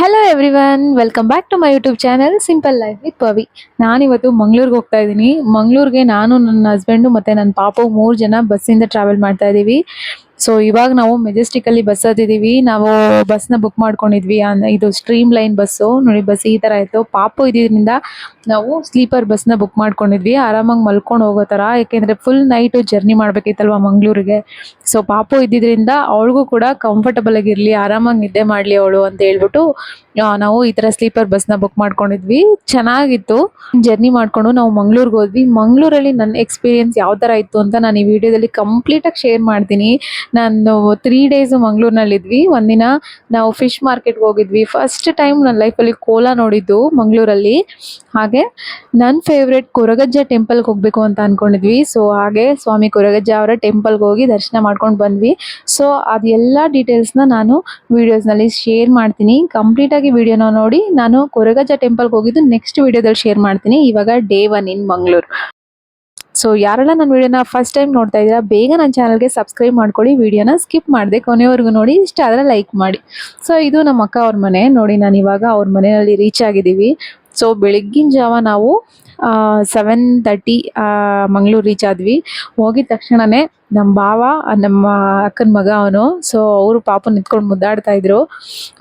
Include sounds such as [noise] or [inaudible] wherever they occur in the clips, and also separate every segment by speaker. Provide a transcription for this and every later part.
Speaker 1: Hello everyone welcome back to my YouTube channel simple life with Pavi ನಾನಿವತ್ತು ಮಂಗ್ಳೂರ್ಗೆ ಹೋಗ್ತಾ ಇದ್ದೀನಿ. ಮಂಗ್ಳೂರಿಗೆ ನಾನು ನನ್ನ ಹಸ್ಬೆಂಡು ಮತ್ತು ನನ್ನ ಪಾಪು ಮೂರು ಜನ ಬಸ್ಸಿಂದ ಟ್ರಾವೆಲ್ ಮಾಡ್ತಾ ಇದ್ದೀವಿ ಸೊ ಇವಾಗ ನಾವು ಮೆಜೆಸ್ಟಿಕಲ್ಲಿ ಬಸ್ ಹತ್ತಿದೀವಿ. ನಾವು ಬಸ್ನ ಬುಕ್ ಮಾಡ್ಕೊಂಡಿದ್ವಿ. ಇದು ಸ್ಟ್ರೀಮ್ ಲೈನ್ ಬಸ್ಸು ನೋಡಿ ಬಸ್ ಈ ತರ ಇತ್ತು. ಪಾಪು ಇದ್ರಿಂದ ನಾವು ಸ್ಲೀಪರ್ ಬಸ್ನ ಬುಕ್ ಮಾಡ್ಕೊಂಡಿದ್ವಿ. ಆರಾಮಾಗಿ ಮಲ್ಕೊಂಡು ಹೋಗೋ ತರ. ಯಾಕೆಂದರೆ ಫುಲ್ ನೈಟ್ ಜರ್ನಿ ಮಾಡಬೇಕಿತ್ತಲ್ವ ಮಂಗಳೂರಿಗೆ. ಸೊ ಪಾಪು ಇದ್ದಿದ್ರಿಂದ ಅವಳಿಗೂ ಕೂಡ ಕಂಫರ್ಟಬಲ್ ಆಗಿರ್ಲಿ, ಆರಾಮಾಗಿ ನಿದ್ದೆ ಮಾಡ್ಲಿ ಅವಳು ಅಂತ ಹೇಳ್ಬಿಟ್ಟು ನಾವು ಈ ಥರ ಸ್ಲೀಪರ್ ಬಸ್ನ ಬುಕ್ ಮಾಡ್ಕೊಂಡಿದ್ವಿ. ಚೆನ್ನಾಗಿತ್ತು. ಜರ್ನಿ ಮಾಡ್ಕೊಂಡು ನಾವು ಮಂಗ್ಳೂರ್ಗೆ ಹೋದ್ವಿ. ಮಂಗ್ಳೂರಲ್ಲಿ ನನ್ನ ಎಕ್ಸ್ಪೀರಿಯನ್ಸ್ ಯಾವ ಥರ ಇತ್ತು ಅಂತ ನಾನು ಈ ವಿಡಿಯೋದಲ್ಲಿ ಕಂಪ್ಲೀಟಾಗಿ ಶೇರ್ ಮಾಡ್ತೀನಿ. ನಾನು ತ್ರೀ ಡೇಸು ಮಂಗಳೂರಿನಲ್ಲಿದ್ವಿ. ಒಂದಿನ ನಾವು ಫಿಶ್ ಮಾರ್ಕೆಟ್ಗೆ ಹೋಗಿದ್ವಿ. ಫಸ್ಟ್ ಟೈಮ್ ನನ್ನ ಲೈಫಲ್ಲಿ ಕೋಲಾ ನೋಡಿದ್ದು ಮಂಗ್ಳೂರಲ್ಲಿ. ಹಾಗೆ ನನ್ನ ಫೇವ್ರೆಟ್ ಕೊರಗಜ್ಜ ಟೆಂಪಲ್ಗೆ ಹೋಗಬೇಕು ಅಂತ ಅಂದ್ಕೊಂಡಿದ್ವಿ ಸೊ ಹಾಗೆ ಸ್ವಾಮಿ ಕೊರಗಜ್ಜ ಅವರ ಟೆಂಪಲ್ಗೆ ಹೋಗಿ ದರ್ಶನ ಮಾಡ್ಕೊಂಡು ಬಂದ್ವಿ. ಸೊ ಅದೆಲ್ಲ ಡೀಟೇಲ್ಸ್ನ ನಾನು ವೀಡಿಯೋಸ್ನಲ್ಲಿ ಶೇರ್ ಮಾಡ್ತೀನಿ. ಕಂಪ್ಲೀಟಾಗಿ ವಿಡಿಯೋನ ನೋಡಿ. ನಾನು ಕೊರಗಜ್ಜ ಟೆಂಪಲ್ಗೆ ಹೋಗಿದ್ದು ನೆಕ್ಸ್ಟ್ ವಿಡಿಯೋದಲ್ಲಿ ಶೇರ್ ಮಾಡ್ತೀನಿ. ಇವಾಗ day one in Mangaluru. So ಯಾರೆಲ್ಲ ನನ್ನ ವಿಡಿಯೋನ ಫಸ್ಟ್ ಟೈಮ್ ನೋಡ್ತಾ ಇದ್ದೀರಾ, ಬೇಗ ನನ್ನ ಚಾನಲ್ಗೆ ಸಬ್ಸ್ಕ್ರೈಬ್ ಮಾಡ್ಕೊಳ್ಳಿ. ವಿಡಿಯೋನ ಸ್ಕಿಪ್ ಮಾಡಿದೆ ಕೊನೆವರೆಗೂ ನೋಡಿ. ಇಷ್ಟ ಆದರೆ ಲೈಕ್ ಮಾಡಿ. ಸೊ ಇದು ನಮ್ಮ ಅಕ್ಕ ಅವ್ರ ಮನೆ. ನೋಡಿ, ನಾನು ಇವಾಗ ಅವ್ರ ಮನೆಯಲ್ಲಿ ರೀಚ್ ಆಗಿದ್ದೀವಿ. ಸೊ ಬೆಳಗ್ಗಿನ ಜಾವ ನಾವು ಸೆವೆನ್ ತರ್ಟಿ ಮಂಗ್ಳೂರು ರೀಚ್ ಆದ್ವಿ. ಹೋಗಿದ ತಕ್ಷಣನೇ ನಮ್ಮ ಭಾವ ನಮ್ಮ ಅಕ್ಕನ ಮಗ ಅವನು ಸೊ ಅವರು ಪಾಪ ನಿಂತ್ಕೊಂಡು ಮುದ್ದಾಡ್ತಾ ಇದ್ರು.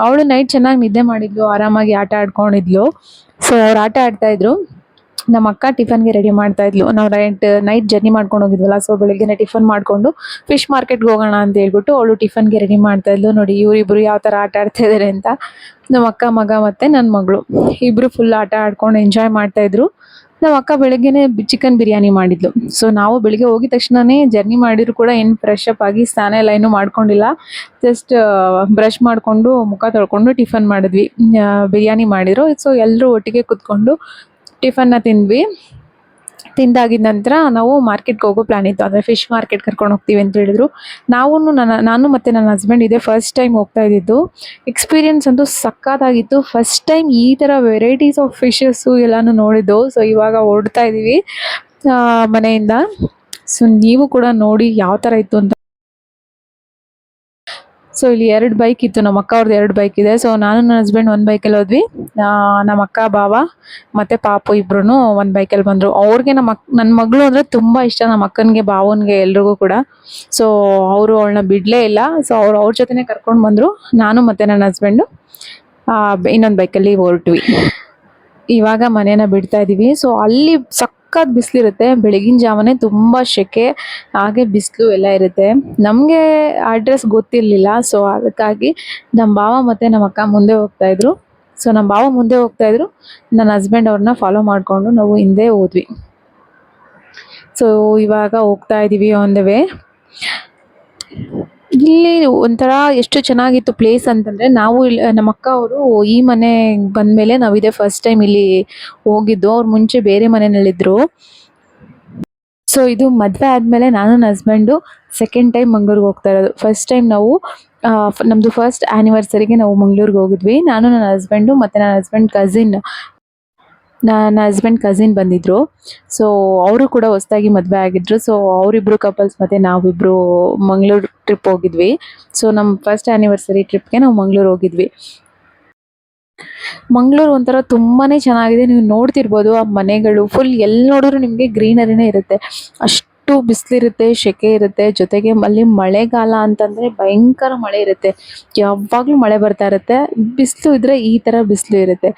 Speaker 1: ಅವಳು ನೈಟ್ ಚೆನ್ನಾಗಿ ನಿದ್ದೆ ಮಾಡಿದ್ಲು, ಆರಾಮಾಗಿ ಆಟ ಆಡ್ಕೊಂಡಿದ್ಲು. ಸೊ ಅವ್ರು ಆಟ ಆಡ್ತಾ ಇದ್ರು. ನಮ್ಮ ಅಕ್ಕ ಟಿಫನ್ಗೆ ರೆಡಿ ಮಾಡ್ತಾ ಇದ್ಲು. ನಾವು ನೈಟ್ ನೈಟ್ ಜರ್ನಿ ಮಾಡ್ಕೊಂಡು ಹೋಗಿದ್ವಲ್ಲ ಸೊ ಬೆಳಗ್ಗೆನೆ ಟಿಫನ್ ಮಾಡ್ಕೊಂಡು ಫಿಶ್ ಮಾರ್ಕೆಟ್ಗೆ ಹೋಗೋಣ ಅಂತ ಹೇಳ್ಬಿಟ್ಟು ಅವಳು ಟಿಫನ್ಗೆ ರೆಡಿ ಮಾಡ್ತಾ ಇದ್ಲು. ನೋಡಿ ಇವರಿಬ್ಬರು ಯಾವ ಥರ ಆಟ ಆಡ್ತಾ ಇದ್ದಾರೆ ಅಂತ. ನಮ್ಮ ಅಕ್ಕ, ಮಗ ಮತ್ತೆ ನನ್ನ ಮಗಳು. ಇಬ್ರು ಫುಲ್ ಆಟ ಆಡ್ಕೊಂಡು ಎಂಜಾಯ್ ಮಾಡ್ತಾ ಇದ್ರು. ನಮ್ಮ ಅಕ್ಕ ಬೆಳಗ್ಗೆನೆ ಚಿಕನ್ ಬಿರಿಯಾನಿ ಮಾಡಿದ್ಲು. ಸೊ ನಾವು ಬೆಳಿಗ್ಗೆ ಹೋಗಿದ ತಕ್ಷಣವೇ ಜರ್ನಿ ಮಾಡಿದ್ರು ಕೂಡ ಏನು ಫ್ರೆಶ್ ಅಪ್ ಆಗಿ ಸ್ನಾನ ಎಲ್ಲ ಏನು ಮಾಡ್ಕೊಂಡಿಲ್ಲ. ಜಸ್ಟ್ ಬ್ರಷ್ ಮಾಡಿಕೊಂಡು ಮುಖ ತೊಳ್ಕೊಂಡು ಟಿಫನ್ ಮಾಡಿದ್ವಿ. ಬಿರಿಯಾನಿ ಮಾಡಿದ್ರು. ಸೊ ಎಲ್ಲರೂ ಒಟ್ಟಿಗೆ ಕುತ್ಕೊಂಡು ಟಿಫನ್ನ ತಿಂದ್ವಿ. ತಿಂದಾಗಿದ ನಂತರ ನಾವು ಮಾರ್ಕೆಟ್ಗೆ ಹೋಗೋ ಪ್ಲಾನ್ ಇತ್ತು. ಅಂದರೆ ಫಿಶ್ ಮಾರ್ಕೆಟ್ ಕರ್ಕೊಂಡು ಹೋಗ್ತೀವಿ ಅಂತ ಹೇಳಿದ್ರು. ನಾವು ನನ್ನ, ನಾನು ಮತ್ತು ನನ್ನ ಹಸ್ಬೆಂಡ್ ಇದೆ ಫಸ್ಟ್ ಟೈಮ್ ಹೋಗ್ತಾ ಇದ್ದಿದ್ದು. ಎಕ್ಸ್ಪೀರಿಯನ್ಸ್ ಅಂತೂ ಸಕ್ಕತ್ತಾಗಿತ್ತು ಫಸ್ಟ್ ಟೈಮ್ ಈ ಥರ ವೆರೈಟೀಸ್ ಆಫ್ ಫಿಶಸ್ಸು ಎಲ್ಲನೂ ನೋಡಿದ್ದು. ಸೊ ಇವಾಗ ಓಡ್ತಾ ಇದ್ದೀವಿ ಮನೆಯಿಂದ. ಸೊ ನೀವು ಕೂಡ ನೋಡಿ ಯಾವ ಥರ ಇತ್ತು ಅಂತ ಸೊ ಇಲ್ಲಿ ಎರಡು ಬೈಕ್ ಇತ್ತು. ನಮ್ಮ ಅಕ್ಕ ಅವ್ರದ್ದು ಎರಡು ಬೈಕ್ ಇದೆ. ಸೊ ನಾನು ನನ್ನ ಹಸ್ಬೆಂಡ್ ಒಂದು ಬೈಕಲ್ಲಿ ಹೋದ್ವಿ. ನಮ್ಮ ಅಕ್ಕ ಬಾವ ಮತ್ತೆ ಪಾಪು ಇಬ್ರು ಒಂದು ಬೈಕಲ್ಲಿ ಬಂದರು. ಅವ್ರಿಗೆ ನಮ್ಮ ಅಕ್ ನನ್ನ ಮಗಳು ಅಂದರೆ ತುಂಬ ಇಷ್ಟ. ನಮ್ಮ ಅಕ್ಕನಿಗೆ ಬಾವನಿಗೆ ಎಲ್ರಿಗೂ ಕೂಡ. ಸೊ ಅವರು ಅವಳನ್ನ ಬಿಡಲೇ ಇಲ್ಲ. ಸೊ ಅವ್ರು ಅವ್ರ ಜೊತೆನೇ ಕರ್ಕೊಂಡು ಬಂದರು. ನಾನು ಮತ್ತು ನನ್ನ ಹಸ್ಬೆಂಡು ಇನ್ನೊಂದು ಬೈಕಲ್ಲಿ ಹೊರಟ್ವಿ. ಇವಾಗ ಮನೇನ ಬಿಡ್ತಾ ಇದ್ದೀವಿ ಸೊ ಅಲ್ಲಿ ಸಖತ್ ಬಿಸಿಲಿರುತ್ತೆ, ಬೆಳಗಿನ ಜಾವನೇ ತುಂಬ ಸೆಕೆ, ಹಾಗೆ ಬಿಸಿಲು ಎಲ್ಲ ಇರುತ್ತೆ. ನಮಗೆ ಅಡ್ರೆಸ್ ಗೊತ್ತಿರಲಿಲ್ಲ ಸೊ ಅದಕ್ಕಾಗಿ ನಮ್ಮ ಭಾವ ಮತ್ತು ನಮ್ಮ ಅಕ್ಕ ಮುಂದೆ ಹೋಗ್ತಾಯಿದ್ರು ಸೊ ನಮ್ಮ ಭಾವ ಮುಂದೆ ಹೋಗ್ತಾಯಿದ್ರು ನನ್ನ ಹಸ್ಬೆಂಡ್ ಅವ್ರನ್ನ ಫಾಲೋ ಮಾಡಿಕೊಂಡು ನಾವು ಹಿಂದೆ ಹೋದ್ವಿ. ಸೊ ಇವಾಗ ಹೋಗ್ತಾ ಇದ್ದೀವಿ ಆನ್ ದ ವೇ ಇಲ್ಲಿ ಒಂಥರ ಎಷ್ಟು ಚೆನ್ನಾಗಿತ್ತು ಪ್ಲೇಸ್ ಅಂತಂದ್ರೆ ನಾವು ಇಲ್ಲಿ ನಮ್ಮ ಅಕ್ಕ ಅವರು ಈ ಮನೆ ಬಂದ್ಮೇಲೆ ನಾವು ಇದೇ ಫಸ್ಟ್ ಟೈಮ್ ಇಲ್ಲಿ ಹೋಗಿದ್ದು. ಅವ್ರು ಮುಂಚೆ ಬೇರೆ ಮನೆಯಲ್ಲಿದ್ರು. ಸೊ ಇದು ಮದುವೆ ಆದಮೇಲೆ ನಾನು ನನ್ನ ಹಸ್ಬೆಂಡು ಸೆಕೆಂಡ್ ಟೈಮ್ ಮಂಗ್ಳೂರಿಗೆ ಹೋಗ್ತಾ ಇರೋದು. ಫಸ್ಟ್ ಟೈಮ್ ನಾವು ನಮ್ಮದು ಫಸ್ಟ್ ಆ್ಯನಿವರ್ಸರಿಗೆ ನಾವು ಮಂಗ್ಳೂರಿಗೆ ಹೋಗಿದ್ವಿ. ನಾನು ನನ್ನ ಹಸ್ಬೆಂಡು ಮತ್ತು ನನ್ನ ಹಸ್ಬೆಂಡ್ ಕಸಿನ್ ನನ್ನ ಹಸ್ಬೆಂಡ್ ಕಸಿನ್ ಬಂದಿದ್ರು. ಸೊ ಅವರು ಕೂಡ ಹೊಸದಾಗಿ ಮದುವೆ ಆಗಿದ್ರು. ಸೊ ಅವರಿಬ್ರು ಕಪಲ್ಸ್ ಮತ್ತು ನಾವಿಬ್ಬರು ಮಂಗಳೂರು ಟ್ರಿಪ್ ಹೋಗಿದ್ವಿ. ಸೊ ನಮ್ಮ ಫಸ್ಟ್ ಆ್ಯನಿವರ್ಸರಿ ಟ್ರಿಪ್ಗೆ ನಾವು ಮಂಗಳೂರು ಹೋಗಿದ್ವಿ. ಮಂಗಳೂರು ಒಂಥರ ತುಂಬಾನೇ ಚೆನ್ನಾಗಿದೆ. ನೀವು ನೋಡ್ತಿರ್ಬೋದು ಆ ಮನೆಗಳು ಫುಲ್ ಎಲ್ಲಿ ನೋಡಿದ್ರು ನಿಮಗೆ ಗ್ರೀನರಿನೇ ಇರುತ್ತೆ. ಅಷ್ಟು ಬಿಸಿಲಿರುತ್ತೆ ಸೆಕೆ ಇರುತ್ತೆ. ಜೊತೆಗೆ ಅಲ್ಲಿ ಮಳೆಗಾಲ ಅಂತಂದ್ರೆ ಭಯಂಕರ ಮಳೆ ಇರುತ್ತೆ. ಯಾವಾಗಲೂ ಮಳೆ ಬರ್ತಾ ಇರುತ್ತೆ. ಬಿಸಿಲು ಇದ್ರೆ ಈ ಥರ ಬಿಸಿಲು ಇರುತ್ತೆ.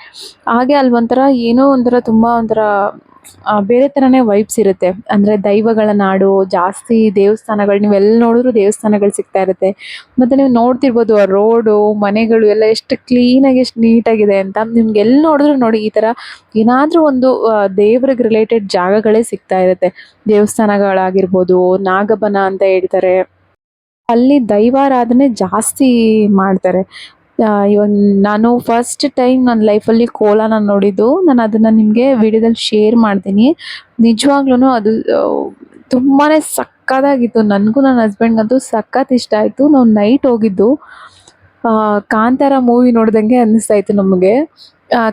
Speaker 1: ಹಾಗೆ ಅಲ್ಲಿ ಒಂಥರ ಏನೋ ಒಂಥರ ತುಂಬ ಒಂಥರ ಬೇರೆ ಥರನೇ ವೈಬ್ಸ್ ಇರುತ್ತೆ. ಅಂದರೆ ದೈವಗಳ ನಾಡು, ಜಾಸ್ತಿ ದೇವಸ್ಥಾನಗಳು, ನೀವು ಎಲ್ಲಿ ನೋಡಿದ್ರು ದೇವಸ್ಥಾನಗಳು ಸಿಗ್ತಾ ಇರುತ್ತೆ. ಮತ್ತು ನೀವು ನೋಡ್ತಿರ್ಬೋದು ಆ ರೋಡು ಮನೆಗಳು ಎಲ್ಲ ಎಷ್ಟು ಕ್ಲೀನಾಗಿ ಎಷ್ಟು ನೀಟಾಗಿದೆ ಅಂತ. ನಿಮ್ಗೆ ಎಲ್ಲಿ ನೋಡಿದ್ರು ನೋಡಿ ಈ ಥರ ಏನಾದರೂ ಒಂದು ದೇವ್ರಿಗೆ ರಿಲೇಟೆಡ್ ಜಾಗಗಳೇ ಸಿಗ್ತಾ ಇರುತ್ತೆ. ದೇವಸ್ಥಾನಗಳಾಗಿರ್ಬೋದು, ನಾಗಬನ ಅಂತ ಹೇಳ್ತಾರೆ. ಅಲ್ಲಿ ದೈವಾರಾಧನೆ ಜಾಸ್ತಿ ಮಾಡ್ತಾರೆ. ಇವಾಗ ನಾನು ಫಸ್ಟ್ ಟೈಮ್ ನನ್ನ ಲೈಫಲ್ಲಿ ಕೋಲಾನ ನೋಡಿದ್ದು. ನಾನು ಅದನ್ನು ನಿಮಗೆ ವಿಡಿಯೋದಲ್ಲಿ ಶೇರ್ ಮಾಡ್ತೀನಿ. ನಿಜವಾಗ್ಲೂ ಅದು ತುಂಬಾ ಸಕ್ಕತ್ತಾಗಿತ್ತು ನನಗೂ ನನ್ನ ಹಸ್ಬೆಂಡ್ಗಂತೂ ಸಖತ್ ಇಷ್ಟ ಆಯಿತು. ನಾವು ನೈಟ್ ಹೋಗಿದ್ದು. ಕಾಂತಾರ ಮೂವಿ ನೋಡ್ದಂಗೆ ಅನ್ನಿಸ್ತಾ ಇತ್ತು ನಮಗೆ.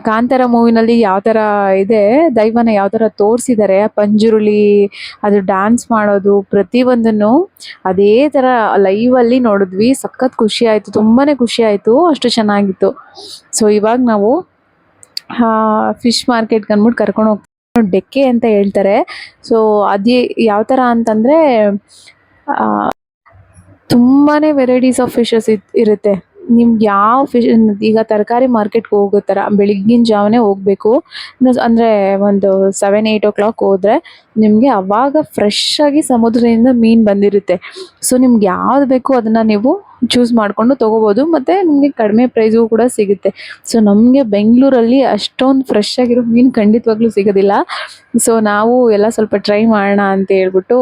Speaker 1: ಕಾಂತಾರ ಮೂವಿನಲ್ಲಿ ಯಾವ ತರ ಇದೆ, ದೈವನ ಯಾವ ತರ ತೋರಿಸಿದ್ದಾರೆ, ಪಂಜುರುಳಿ, ಅದು ಡ್ಯಾನ್ಸ್ ಮಾಡೋದು, ಪ್ರತಿಯೊಂದನ್ನು ಅದೇ ತರ ಲೈವ್ ಅಲ್ಲಿ ನೋಡಿದ್ವಿ. ಸಖತ್ ಖುಷಿ ಆಯ್ತು, ತುಂಬಾನೇ ಖುಷಿ ಆಯ್ತು, ಅಷ್ಟು ಚೆನ್ನಾಗಿತ್ತು. ಸೊ ಇವಾಗ ನಾವು ಫಿಶ್ ಮಾರ್ಕೆಟ್ಗೆ ಅಂದ್ಬಿಟ್ಟು ಕರ್ಕೊಂಡು ಹೋಗ್ತೀವಿ. ಡೆಕ್ಕೆ ಅಂತ ಹೇಳ್ತಾರೆ. ಸೊ ಅದೇ ಯಾವ ಥರ ಅಂತಂದರೆ ತುಂಬಾನೇ ವೆರೈಟೀಸ್ ಆಫ್ ಫಿಶಸ್ ಇರುತ್ತೆ. ನಿಮ್ಗೆ ಯಾವ ಫಿಶ್ ಈಗ ತರಕಾರಿ ಮಾರ್ಕೆಟ್ಗೆ ಹೋಗೋ ಥರ ಬೆಳಗ್ಗಿನ ಜಾವನೇ ಹೋಗಬೇಕು. ಅಂದರೆ ಒಂದು ಸೆವೆನ್ ಏಯ್ಟ್ ಓ ಕ್ಲಾಕ್ ಹೋದರೆ ನಿಮಗೆ ಅವಾಗ ಫ್ರೆಶ್ ಆಗಿ ಸಮುದ್ರದಿಂದ ಮೀನು ಬಂದಿರುತ್ತೆ. ಸೊ ನಿಮ್ಗೆ ಯಾವ್ದು ಬೇಕು ಅದನ್ನು ನೀವು ಚೂಸ್ ಮಾಡಿಕೊಂಡು ತೊಗೋಬೋದು, ಮತ್ತು ನಿಮಗೆ ಕಡಿಮೆ ಪ್ರೈಸ್ಗೂ ಕೂಡ ಸಿಗುತ್ತೆ. ಸೊ ನಮಗೆ ಬೆಂಗಳೂರಲ್ಲಿ ಅಷ್ಟೊಂದು ಫ್ರೆಶ್ ಆಗಿರೋ ಮೀನು ಖಂಡಿತವಾಗ್ಲೂ ಸಿಗೋದಿಲ್ಲ. ಸೊ ನಾವು ಎಲ್ಲ ಸ್ವಲ್ಪ ಟ್ರೈ ಮಾಡೋಣ ಅಂತ ಹೇಳ್ಬಿಟ್ಟು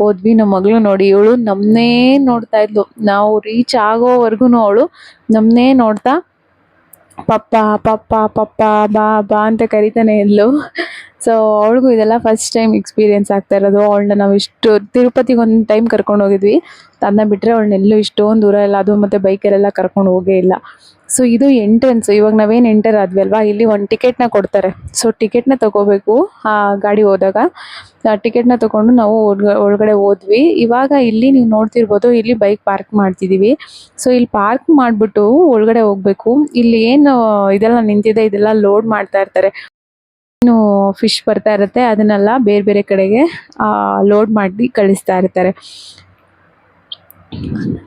Speaker 1: ಹೋದ್ವಿ. ನಮ್ಮ ಮಗಳು ನೋಡಿ, ಇವಳು ನಮ್ಮನ್ನೇ ನೋಡ್ತಾ ಇದ್ಲು. ನಾವು ರೀಚ್ ಆಗೋವರೆಗೂ ಅವಳು ನಮ್ಮನ್ನೇ ನೋಡ್ತಾ ಪಪ್ಪ ಪಪ್ಪ ಪಪ್ಪ, ಬಾ ಬಾ ಅಂತ ಕರಿತಾನೆ ಇದ್ಲು ಸೊ ಅವಳಿಗೂ ಇದೆಲ್ಲ ಫಸ್ಟ್ ಟೈಮ್ ಎಕ್ಸ್ಪೀರಿಯೆನ್ಸ್ ಆಗ್ತಾ ಇರೋದು. ಅವಳನ್ನ ನಾವು ಇಷ್ಟು ತಿರುಪತಿಗೆ ಒಂದು ಟೈಮ್ ಕರ್ಕೊಂಡು ಹೋಗಿದ್ವಿ. ಅದನ್ನ ಬಿಟ್ಟರೆ ಅವಳನ್ನೆಲ್ಲೂ ಇಷ್ಟೊಂದು ದೂರ ಎಲ್ಲ ಅದು ಮತ್ತು ಬೈಕಲ್ಲೆಲ್ಲ ಕರ್ಕೊಂಡು ಹೋಗೇ ಇಲ್ಲ. ಸೊ ಇದು ಎಂಟ್ರೆನ್ಸ್ ಇವಾಗ ನಾವೇನು ಎಂಟರ್ ಆದ್ವಿ ಅಲ್ವಾ? ಇಲ್ಲಿ ಒಂದು ಟಿಕೆಟ್ನ ಕೊಡ್ತಾರೆ. ಸೊ ಟಿಕೆಟ್ನ ತಗೋಬೇಕು, ಆ, ಗಾಡಿ ಹೋದಾಗ. ಟಿಕೆಟ್ನ ತಗೊಂಡು ನಾವು ಒಳ್ಗ- ಒಳಗಡೆ ಹೋದ್ವಿ. ಇವಾಗ ಇಲ್ಲಿ ನೀವು ನೋಡ್ತಿರ್ಬೋದು, ಇಲ್ಲಿ ಬೈಕ್ ಪಾರ್ಕ್ ಮಾಡ್ತಿದ್ದೀವಿ ಸೊ ಇಲ್ಲಿ ಪಾರ್ಕ್ ಮಾಡಿಬಿಟ್ಟು ಒಳಗಡೆ ಹೋಗ್ಬೇಕು. ಇಲ್ಲಿ ಏನು, ಇದೆಲ್ಲ ನಿಂತಿದೆ, ಇದೆಲ್ಲ ಲೋಡ್ ಮಾಡ್ತಾ ಇರ್ತಾರೆ. ಏನು ಫಿಶ್ ಬರ್ತಾ ಇರುತ್ತೆ, ಅದನ್ನೆಲ್ಲ ಬೇರೆ ಬೇರೆ ಕಡೆಗೆ ಲೋಡ್ ಮಾಡಿ ಕಳಿಸ್ತಾ ಇರ್ತಾರೆ.